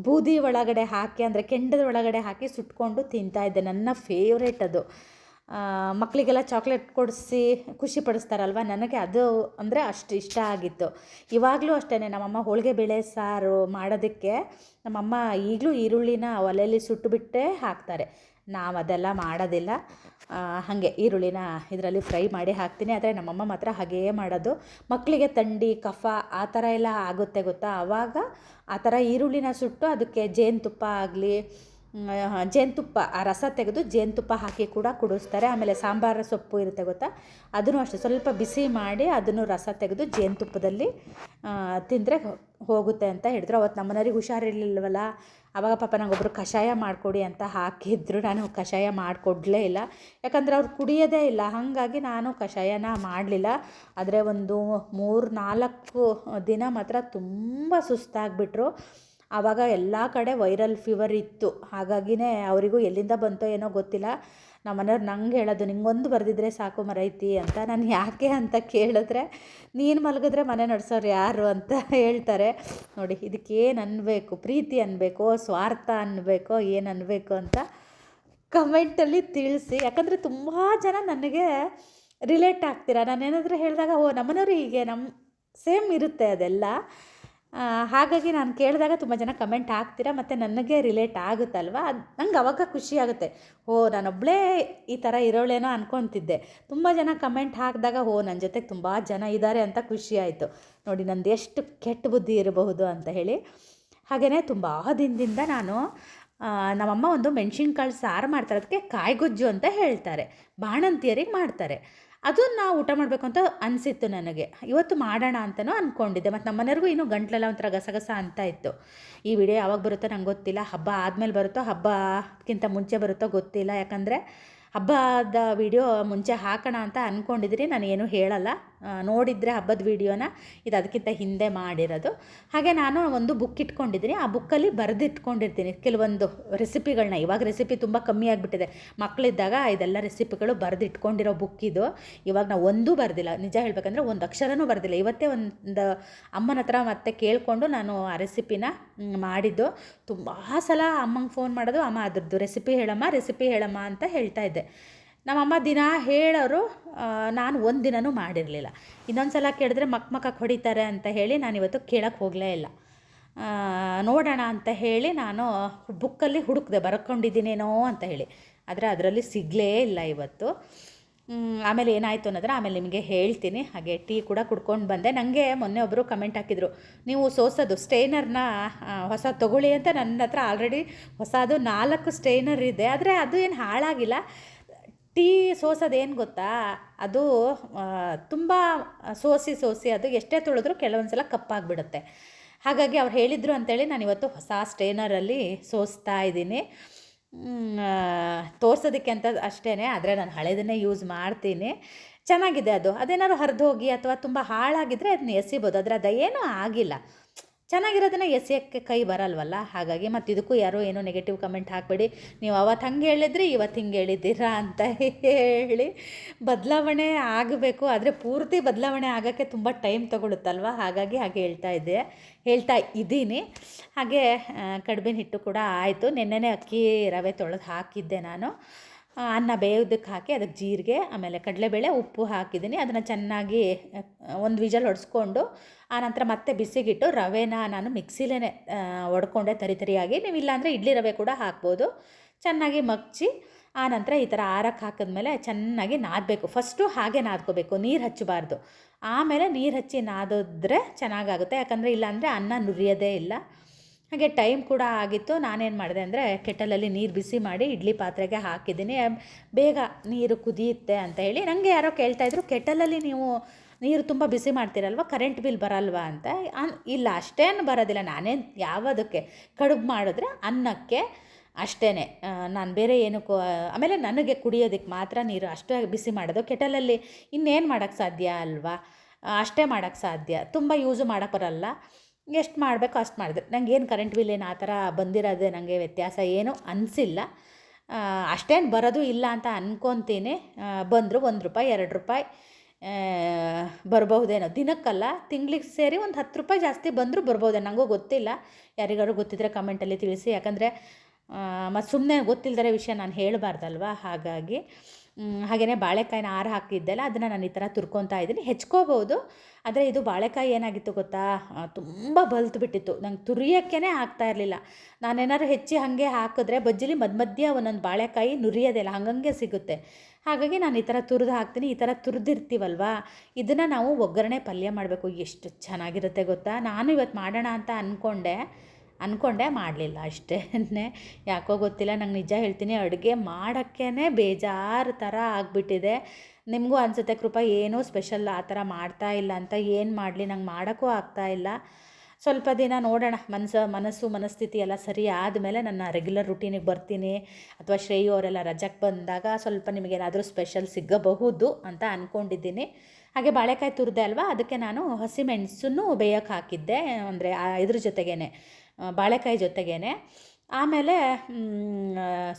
ಬೂದಿ ಒಳಗಡೆ ಹಾಕಿ, ಅಂದರೆ ಕೆಂಡದ ಒಳಗಡೆ ಹಾಕಿ ಸುಟ್ಕೊಂಡು ತಿಂತಾಯಿದ್ದೆ ನನ್ನ ಫೇವ್ರೇಟ್ ಅದು. ಮಕ್ಕಳಿಗೆಲ್ಲ ಚಾಕ್ಲೇಟ್ ಕೊಡಿಸಿ ಖುಷಿ ಪಡಿಸ್ತಾರಲ್ವ? ನನಗೆ ಅದು ಅಂದರೆ ಅಷ್ಟು ಇಷ್ಟ ಆಗಿತ್ತು. ಇವಾಗಲೂ ಅಷ್ಟೇ ನಮ್ಮಮ್ಮ ಹೋಳಿಗೆ ಬೇಳೆ ಸಾರು ಮಾಡೋದಕ್ಕೆ ನಮ್ಮಮ್ಮ ಈಗಲೂ ಈರುಳ್ಳಿನ ಒಲೆಯಲ್ಲಿ ಸುಟ್ಟುಬಿಟ್ಟೇ ಹಾಕ್ತಾರೆ. ನಾವು ಅದೆಲ್ಲ ಮಾಡೋದಿಲ್ಲ. ಹಾಗೆ ಈರುಳ್ಳಿನ ಇದರಲ್ಲಿ ಫ್ರೈ ಮಾಡಿ ಹಾಕ್ತೀನಿ. ಆದರೆ ನಮ್ಮಮ್ಮ ಮಾತ್ರ ಹಾಗೆಯೇ ಮಾಡೋದು. ಮಕ್ಕಳಿಗೆ ಥಂಡಿ ಕಫ ಆ ಥರ ಎಲ್ಲ ಆಗುತ್ತೆ ಗೊತ್ತಾ? ಆವಾಗ ಆ ಥರ ಈರುಳ್ಳಿನ ಸುಟ್ಟು ಅದಕ್ಕೆ ಜೇನುತುಪ್ಪ ಆಗಲಿ ಜೇನುತುಪ್ಪ, ಆ ರಸ ತೆಗೆದು ಜೇನುತುಪ್ಪ ಹಾಕಿ ಕೂಡ ಕುಡಿಸ್ತಾರೆ. ಆಮೇಲೆ ಸಾಂಬಾರು ಸೊಪ್ಪು ಇರುತ್ತೆ ಗೊತ್ತಾ? ಅದನ್ನು ಅಷ್ಟೇ ಸ್ವಲ್ಪ ಬಿಸಿ ಮಾಡಿ ಅದನ್ನು ರಸ ತೆಗೆದು ಜೇನುತುಪ್ಪದಲ್ಲಿ ತಿಂದರೆ ಹೋಗುತ್ತೆ ಅಂತ ಹೇಳಿದ್ರು. ಅವತ್ತು ನಮ್ಮನೆಯವ್ರಿಗೆ ಹುಷಾರಿರ್ಲಿಲ್ವಲ್ಲ? ಆವಾಗ ಪಾಪ ನನಗೊಬ್ಬರು ಕಷಾಯ ಮಾಡಿಕೊಡಿ ಅಂತ ಹಾಕಿದ್ರು. ನಾನು ಕಷಾಯ ಮಾಡಿಕೊಡ್ಲೇ ಇಲ್ಲ. ಯಾಕಂದರೆ ಅವ್ರು ಕುಡಿಯೋದೇ ಇಲ್ಲ. ಹಾಗಾಗಿ ನಾನು ಕಷಾಯನ ಮಾಡಲಿಲ್ಲ. ಆದರೆ ಒಂದು ಮೂರು ನಾಲ್ಕು ದಿನ ಮಾತ್ರ ತುಂಬ ಸುಸ್ತಾಗ್ಬಿಟ್ರು. ಆವಾಗ ಎಲ್ಲ ಕಡೆ ವೈರಲ್ ಫೀವರ್ ಇತ್ತು. ಹಾಗಾಗಿನೇ ಅವರಿಗೂ ಎಲ್ಲಿಂದ ಬಂತೋ ಏನೋ ಗೊತ್ತಿಲ್ಲ. ನಮ್ಮ ಮನೆಯವ್ರು ನಂಗೆ ಹೇಳೋದು, ನಿಂಗೊಂದು ಬರೆದಿದ್ರೆ ಸಾಕು ಮರೈತಿ ಅಂತ. ನಾನು ಯಾಕೆ ಅಂತ ಕೇಳಿದ್ರೆ, ನೀನು ಮಲಗಿದ್ರೆ ಮನೆ ನಡೆಸೋರು ಯಾರು? ಅಂತ ಹೇಳ್ತಾರೆ. ನೋಡಿ, ಇದಕ್ಕೇನು ಅನ್ಬೇಕು? ಪ್ರೀತಿ ಅನ್ನಬೇಕೋ ಸ್ವಾರ್ಥ ಅನ್ನಬೇಕೋ ಏನು ಅನ್ಬೇಕು ಅಂತ ಕಮೆಂಟಲ್ಲಿ ತಿಳಿಸಿ. ಯಾಕಂದರೆ ತುಂಬ ಜನ ನನಗೆ ರಿಲೇಟ್ ಆಗ್ತೀರಾ? ನಾನು ಏನಾದರೂ ಹೇಳಿದಾಗ, ಓ ನಮ್ಮನೆಯವರು ಹೀಗೆ ನಮ್ಮ ಸೇಮ್ ಇರುತ್ತೆ ಅದೆಲ್ಲ. ಹಾಗಾಗಿ ನಾನು ಕೇಳಿದಾಗ ತುಂಬ ಜನ ಕಮೆಂಟ್ ಹಾಕ್ತೀರಾ ಮತ್ತು ನನಗೆ ರಿಲೇಟ್ ಆಗುತ್ತಲ್ವ? ಅದು ನಂಗೆ ಅವಾಗ ಖುಷಿ ಆಗುತ್ತೆ. ಓ ನಾನೊಬ್ಬಳೇ ಈ ಥರ ಇರೋಳೇನೋ ಅನ್ಕೊತಿದ್ದೆ. ತುಂಬ ಜನ ಕಮೆಂಟ್ ಹಾಕಿದಾಗ ಓ ನನ್ನ ಜೊತೆಗೆ ತುಂಬ ಜನ ಇದ್ದಾರೆ ಅಂತ ಖುಷಿ ಆಯಿತು. ನೋಡಿ, ನಂದು ಎಷ್ಟು ಕೆಟ್ಟ ಬುದ್ಧಿ ಇರಬಹುದು ಅಂತ ಹೇಳಿ. ಹಾಗೆಯೇ ತುಂಬ ದಿನದಿಂದ ನಾನು ನಮ್ಮಮ್ಮ ಒಂದು ಮೆಣಸಿನ್ಕಾಳು ಸಾರು ಮಾಡ್ತಾರೆ. ಅದಕ್ಕೆ ಕಾಯಿಗೊಜ್ಜು ಅಂತ ಹೇಳ್ತಾರೆ. ಬಾಣಂತಿಯರಿಗೆ ಮಾಡ್ತಾರೆ. ಅದನ್ನು ಊಟ ಮಾಡಬೇಕು ಅಂತ ಅನಿಸಿತ್ತು ನನಗೆ. ಇವತ್ತು ಮಾಡೋಣ ಅಂತಲೂ ಅಂದ್ಕೊಂಡಿದ್ದೆ ಮತ್ತು ನಮ್ಮನೆಯವ್ರಿಗೂ ಇನ್ನೂ ಗಂಟ್ಲೆಲ್ಲ ಒಂಥರ ಗಸಗಸ ಅಂತ ಇತ್ತು. ಈ ವಿಡಿಯೋ ಯಾವಾಗ ಬರುತ್ತೋ ನಂಗೆ ಗೊತ್ತಿಲ್ಲ. ಹಬ್ಬ ಆದಮೇಲೆ ಬರುತ್ತೋ, ಹಬ್ಬಕ್ಕಿಂತ ಮುಂಚೆ ಬರುತ್ತೋ ಗೊತ್ತಿಲ್ಲ. ಯಾಕಂದರೆ ಹಬ್ಬದ ವಿಡಿಯೋ ಮುಂಚೆ ಹಾಕೋಣ ಅಂತ ಅಂದ್ಕೊಂಡಿದ್ರಿ ನಾನು ಏನೂ ಹೇಳಲ್ಲ. ನೋಡಿದರೆ ಹಬ್ಬದ ವೀಡಿಯೋನ ಇದು ಅದಕ್ಕಿಂತ ಹಿಂದೆ ಮಾಡಿರೋದು. ಹಾಗೆ ನಾನು ಒಂದು ಬುಕ್ ಇಟ್ಕೊಂಡಿದ್ದೀನಿ. ಆ ಬುಕ್ಕಲ್ಲಿ ಬರೆದಿಟ್ಕೊಂಡಿರ್ತೀನಿ. ಕೆಲವೊಂದು ರೆಸಿಪಿಗಳನ್ನ ಇವಾಗ ರೆಸಿಪಿ ತುಂಬ ಕಮ್ಮಿ ಆಗಿಬಿಟ್ಟಿದೆ. ಮಕ್ಕಳಿದ್ದಾಗ ಇದೆಲ್ಲ ರೆಸಿಪಿಗಳು ಬರೆದಿಟ್ಕೊಂಡಿರೋ ಬುಕ್ ಇದು. ಇವಾಗ ನಾವು ಒಂದೂ ಬರೆದಿಲ್ಲ. ನಿಜ ಹೇಳಬೇಕಂದ್ರೆ ಒಂದು ಅಕ್ಷರನೂ ಬರೆದಿಲ್ಲ. ಇವತ್ತೇ ಒಂದು ಅಮ್ಮನ ಹತ್ರ ಮತ್ತೆ ಕೇಳಿಕೊಂಡು ನಾನು ಆ ರೆಸಿಪಿನ ಮಾಡಿದ್ದು. ತುಂಬ ಸಲ ಅಮ್ಮಂಗೆ ಫೋನ್ ಮಾಡೋದು, ಅಮ್ಮ, ಅದ್ರದ್ದು ರೆಸಿಪಿ ಹೇಳಮ್ಮ ರೆಸಿಪಿ ಹೇಳಮ್ಮ ಅಂತ ಹೇಳ್ತಾ ಇದ್ದೆ. ನಮ್ಮಮ್ಮ ದಿನ ಹೇಳೋರು ನಾನು ಒಂದು ದಿನವೂ ಮಾಡಿರಲಿಲ್ಲ. ಇನ್ನೊಂದು ಸಲ ಕೇಳಿದ್ರೆ ಮಕ್ ಹೊಡಿತಾರೆ ಅಂತ ಹೇಳಿ ನಾನು ಇವತ್ತು ಕೇಳಕ್ಕೆ ಹೋಗಲೇ ಇಲ್ಲ. ನೋಡೋಣ ಅಂತ ಹೇಳಿ ನಾನು ಬುಕ್ಕಲ್ಲಿ ಹುಡುಕಿದೆ, ಬರ್ಕೊಂಡಿದ್ದೀನೇನೋ ಅಂತ ಹೇಳಿ. ಆದರೆ ಅದರಲ್ಲಿ ಸಿಗಲೇ ಇಲ್ಲ ಇವತ್ತು. ಆಮೇಲೆ ಏನಾಯಿತು ಅನ್ನೋದ್ರೆ ಆಮೇಲೆ ನಿಮಗೆ ಹೇಳ್ತೀನಿ. ಹಾಗೆ ಟೀ ಕೂಡ ಕುಡ್ಕೊಂಡು ಬಂದೆ. ನನಗೆ ಮೊನ್ನೆ ಒಬ್ಬರು ಕಮೆಂಟ್ ಹಾಕಿದರು, ನೀವು ಸೋಸೋದು ಸ್ಟೇನರ್ನ ಹೊಸ ತೊಗೊಳ್ಳಿ ಅಂತ ನನ್ನ ಹತ್ರ ಆಲ್ರೆಡಿ ಹೊಸದು ನಾಲ್ಕು ಸ್ಟೇನರ್ ಇದೆ. ಆದರೆ ಅದು ಏನು ಹಾಳಾಗಿಲ್ಲ. ಟೀ ಸೋಸೋದೇನು ಗೊತ್ತಾ? ಅದು ತುಂಬ ಸೋಸಿ ಸೋಸಿ ಅದು ಎಷ್ಟೇ ತೊಳೆದ್ರೂ ಕೆಲವೊಂದು ಸಲ ಕಪ್ಪಾಗಿಬಿಡುತ್ತೆ. ಹಾಗಾಗಿ ಅವ್ರು ಹೇಳಿದರು ಅಂತೇಳಿ ನಾನು ಇವತ್ತು ಹೊಸ ಸ್ಟ್ರೇನರಲ್ಲಿ ಸೋಸ್ತಾ ಇದ್ದೀನಿ. ತೋರ್ಸೋದಕ್ಕೆ ಅಂತ ಅಷ್ಟೇ ಆದರೆ ನಾನು ಹಳೇದನ್ನೇ ಯೂಸ್ ಮಾಡ್ತೀನಿ. ಚೆನ್ನಾಗಿದೆ ಅದು. ಅದೇನಾದ್ರು ಹರಿದು ಹೋಗಿ ಅಥವಾ ತುಂಬ ಹಾಳಾಗಿದ್ದರೆ ಅದನ್ನ ಎಸಿಬೋದು. ಆದರೆ ಅದೇನೂ ಆಗಿಲ್ಲ. ಚೆನ್ನಾಗಿರೋದನ್ನ ಎಸೆಯೋಕ್ಕೆ ಕೈ ಬರಲ್ವಲ್ಲ? ಹಾಗಾಗಿ ಮತ್ತು ಇದಕ್ಕೂ ಯಾರೋ ಏನೋ ನೆಗೆಟಿವ್ ಕಮೆಂಟ್ ಹಾಕಬೇಡಿ. ನೀವು ಅವತ್ತು ಹಂಗೆ ಹೇಳಿದ್ರಿ ಇವತ್ತು ಹಿಂಗೆ ಹೇಳಿದ್ದೀರಾ ಅಂತ ಹೇಳಿ ಬದಲಾವಣೆ ಆಗಬೇಕು. ಆದರೆ ಪೂರ್ತಿ ಬದಲಾವಣೆ ಆಗೋಕ್ಕೆ ತುಂಬ ಟೈಮ್ ತೊಗೊಳುತ್ತಲ್ವ? ಹಾಗಾಗಿ ಹಾಗೆ ಹೇಳ್ತಾ ಇದ್ದೆ. ಹೇಳ್ತಾ ಇದ್ದೀನಿ. ಹಾಗೆ ಕಡ್ಬಿನ ಹಿಟ್ಟು ಕೂಡ ಆಯಿತು. ನೆನ್ನೆನೇ ಅಕ್ಕಿ ರವೆ ತೊಳೆದು ಹಾಕಿದ್ದೆ ನಾನು. ಅನ್ನ ಬೇಯೋದಕ್ಕೆ ಹಾಕಿ ಅದಕ್ಕೆ ಜೀರಿಗೆ, ಆಮೇಲೆ ಕಡಲೆಬೇಳೆ ಉಪ್ಪು ಹಾಕಿದ್ದೀನಿ. ಅದನ್ನು ಚೆನ್ನಾಗಿ ಒಂದು ವಿಜಲ್ ಹೊಡೆಸ್ಕೊಂಡು ಆನಂತರ ಮತ್ತೆ ಬಿಸಿಗಿಟ್ಟು ರವೆನ ನಾನು ಮಿಕ್ಸಿಲೇ ಒಡ್ಕೊಂಡೆ ತರಿ ತರಿಯಾಗಿ. ನೀವು ಇಲ್ಲಾಂದರೆ ಇಡ್ಲಿ ರವೆ ಕೂಡ ಹಾಕ್ಬೋದು. ಚೆನ್ನಾಗಿ ಮಗ್ಚಿ ಆನಂತರ ಈ ಥರ ಆರಕ್ಕೆ ಹಾಕಿದ್ಮೇಲೆ ಚೆನ್ನಾಗಿ ನಾದಬೇಕು. ಫಸ್ಟು ಹಾಗೆ ನಾದ್ಕೋಬೇಕು, ನೀರು ಹಚ್ಚಬಾರ್ದು. ಆಮೇಲೆ ನೀರು ಹಚ್ಚಿ ನಾದಿದ್ರೆ ಚೆನ್ನಾಗಾಗುತ್ತೆ. ಯಾಕಂದರೆ ಇಲ್ಲಾಂದರೆ ಅನ್ನ ನುರಿಯೋದೇ ಇಲ್ಲ. ಹಾಗೆ ಟೈಮ್ ಕೂಡ ಆಗಿತ್ತು. ನಾನೇನು ಮಾಡಿದೆ ಅಂದರೆ ಕೆಟಲಲ್ಲಿ ನೀರು ಬಿಸಿ ಮಾಡಿ ಇಡ್ಲಿ ಪಾತ್ರೆಗೆ ಹಾಕಿದ್ದೀನಿ. ಬೇಗ ನೀರು ಕುದಿಯುತ್ತೆ ಅಂತ ಹೇಳಿ ನನಗೆ ಯಾರೋ ಕೇಳ್ತಾಯಿದ್ರು ಕೆಟಲಲ್ಲಿ ನೀವು ನೀರು ತುಂಬ ಬಿಸಿ ಮಾಡ್ತೀರಲ್ವ? ಕರೆಂಟ್ ಬಿಲ್ ಬರಲ್ವಾ? ಅಂತ. ಇಲ್ಲ, ಅಷ್ಟೇನು ಬರೋದಿಲ್ಲ. ನಾನೇನು ಯಾವುದಕ್ಕೆ ಕಡುಬು ಮಾಡಿದ್ರೆ ಅನ್ನಕ್ಕೆ ಅಷ್ಟೇ ನಾನು ಬೇರೆ ಏನಕ್ಕೂ ಆಮೇಲೆ ನನಗೆ ಕುಡಿಯೋದಕ್ಕೆ ಮಾತ್ರ ನೀರು ಅಷ್ಟೇ ಬಿಸಿ ಮಾಡೋದು. ಕೆಟಲಲ್ಲಿ ಇನ್ನೇನು ಮಾಡೋಕ್ಕೆ ಸಾಧ್ಯ ಅಲ್ವಾ? ಅಷ್ಟೇ ಮಾಡೋಕ್ಕೆ ಸಾಧ್ಯ. ತುಂಬ ಯೂಸು ಮಾಡೋಕ್ಕೆ ಬರಲ್ಲ. ಎಷ್ಟು ಮಾಡಬೇಕು ಅಷ್ಟು ಮಾಡಿದೆ ನಂಗೆ ಏನು ಕರೆಂಟ್ ಬಿಲ್ ಏನು ಆ ಥರ ಬಂದಿರೋದೇ ನನಗೆ ವ್ಯತ್ಯಾಸ ಏನೂ ಅನಿಸಿಲ್ಲ. ಅಷ್ಟೇನು ಬರೋದು ಇಲ್ಲ ಅಂತ ಅಂದ್ಕೊತೀನಿ ಬಂದರು ಒಂದು ರೂಪಾಯಿ, ಎರಡು ರೂಪಾಯಿ ಬರ್ಬಹುದೇನೋ. ದಿನಕ್ಕಲ್ಲ ತಿಂಗ್ಳಿಗೆ ಸೇರಿ ಒಂದು ಹತ್ತು ರೂಪಾಯಿ ಜಾಸ್ತಿ ಬಂದರೂ ಬರ್ಬೋದೇನೋ ನನಗೂ ಗೊತ್ತಿಲ್ಲ. ಯಾರಿಗಾರು ಗೊತ್ತಿದ್ದರೆ ಕಮೆಂಟಲ್ಲಿ ತಿಳಿಸಿ. ಯಾಕಂದರೆ ಮತ್ತು ಸುಮ್ಮನೆ ಗೊತ್ತಿಲ್ಲದರೆ ವಿಷಯ ನಾನು ಹೇಳಬಾರ್ದಲ್ವ? ಹಾಗಾಗಿ ಹಾಗೆಯೇ ಬಾಳೆಕಾಯಿನ ಆರು ಹಾಕಿದ್ದೆಲ್ಲ ಅದನ್ನು ನಾನು ಈ ಥರ ತುರ್ಕೊತಾ ಇದ್ದೀನಿ. ಹೆಚ್ಕೋಬೋದು ಆದರೆ ಇದು ಬಾಳೆಕಾಯಿ ಏನಾಗಿತ್ತು ಗೊತ್ತಾ? ತುಂಬ ಬಲ್ತು ಬಿಟ್ಟಿತ್ತು. ನಂಗೆ ತುರಿಯೋಕ್ಕೇ ಆಗ್ತಾ ಇರಲಿಲ್ಲ. ನಾನೇನಾದ್ರು ಹೆಚ್ಚಿ ಹಾಗೆ ಹಾಕಿದ್ರೆ ಬಜ್ಜಿಲಿ ಮಧ್ಯ ಮಧ್ಯ ಒಂದೊಂದು ಬಾಳೆಕಾಯಿ ನುರಿಯೋದಿಲ್ಲ ಹಂಗಂಗೆ ಸಿಗುತ್ತೆ. ಹಾಗಾಗಿ ನಾನು ಈ ಥರ ತುರಿದು ಹಾಕ್ತೀನಿ. ಈ ಥರ ತುರಿದಿರ್ತೀವಲ್ವಾ? ಇದನ್ನು ನಾವು ಒಗ್ಗರಣೆ ಪಲ್ಯ ಮಾಡಬೇಕು. ಎಷ್ಟು ಚೆನ್ನಾಗಿರುತ್ತೆ ಗೊತ್ತಾ? ನಾನು ಇವತ್ತು ಮಾಡೋಣ ಅಂತ ಅಂದ್ಕೊಂಡೆ ಅಂದ್ಕೊಂಡೆ ಮಾಡಲಿಲ್ಲ ಅಷ್ಟೇ ಯಾಕೋ ಗೊತ್ತಿಲ್ಲ ನಂಗೆ ನಿಜ ಹೇಳ್ತೀನಿ ಅಡುಗೆ ಮಾಡೋಕ್ಕೇ ಬೇಜಾರು ಥರ ಆಗಿಬಿಟ್ಟಿದೆ. ನಿಮಗೂ ಅನಿಸುತ್ತೆ ಕೃಪಾ ಏನೂ ಸ್ಪೆಷಲ್ ಆ ಥರ ಮಾಡ್ತಾ ಇಲ್ಲ ಅಂತ ಏನು ಮಾಡಲಿ ನಂಗೆ ಮಾಡೋಕ್ಕೂ ಆಗ್ತಾ ಇಲ್ಲ. ಸ್ವಲ್ಪ ದಿನ ನೋಡೋಣ ಮನಸ್ಸು ಮನಸ್ಸು ಮನಸ್ಥಿತಿ ಎಲ್ಲ ಸರಿ ಆದಮೇಲೆ ನನ್ನ ರೆಗ್ಯುಲರ್ ರುಟೀನಿಗೆ ಬರ್ತೀನಿ. ಅಥವಾ ಶ್ರೇಯು ಅವರೆಲ್ಲ ರಜಕ್ಕೆ ಬಂದಾಗ ಸ್ವಲ್ಪ ನಿಮಗೇನಾದರೂ ಸ್ಪೆಷಲ್ ಸಿಗಬಹುದು ಅಂತ ಅಂದ್ಕೊಂಡಿದ್ದೀನಿ ಹಾಗೆ ಬಾಳೆಕಾಯಿ ತುರಿದೆ ಅಲ್ವಾ ಅದಕ್ಕೆ ನಾನು ಹಸಿಮೆಣಸನ್ನು ಬೇಯಕ್ಕೆ ಹಾಕಿದ್ದೆ ಅಂದರೆ ಇದ್ರ ಜೊತೆಗೇನೆ. ಆ, ಬಾಳೆಕಾಯಿ ಜೊತೆಗೇನೆ. ಆಮೇಲೆ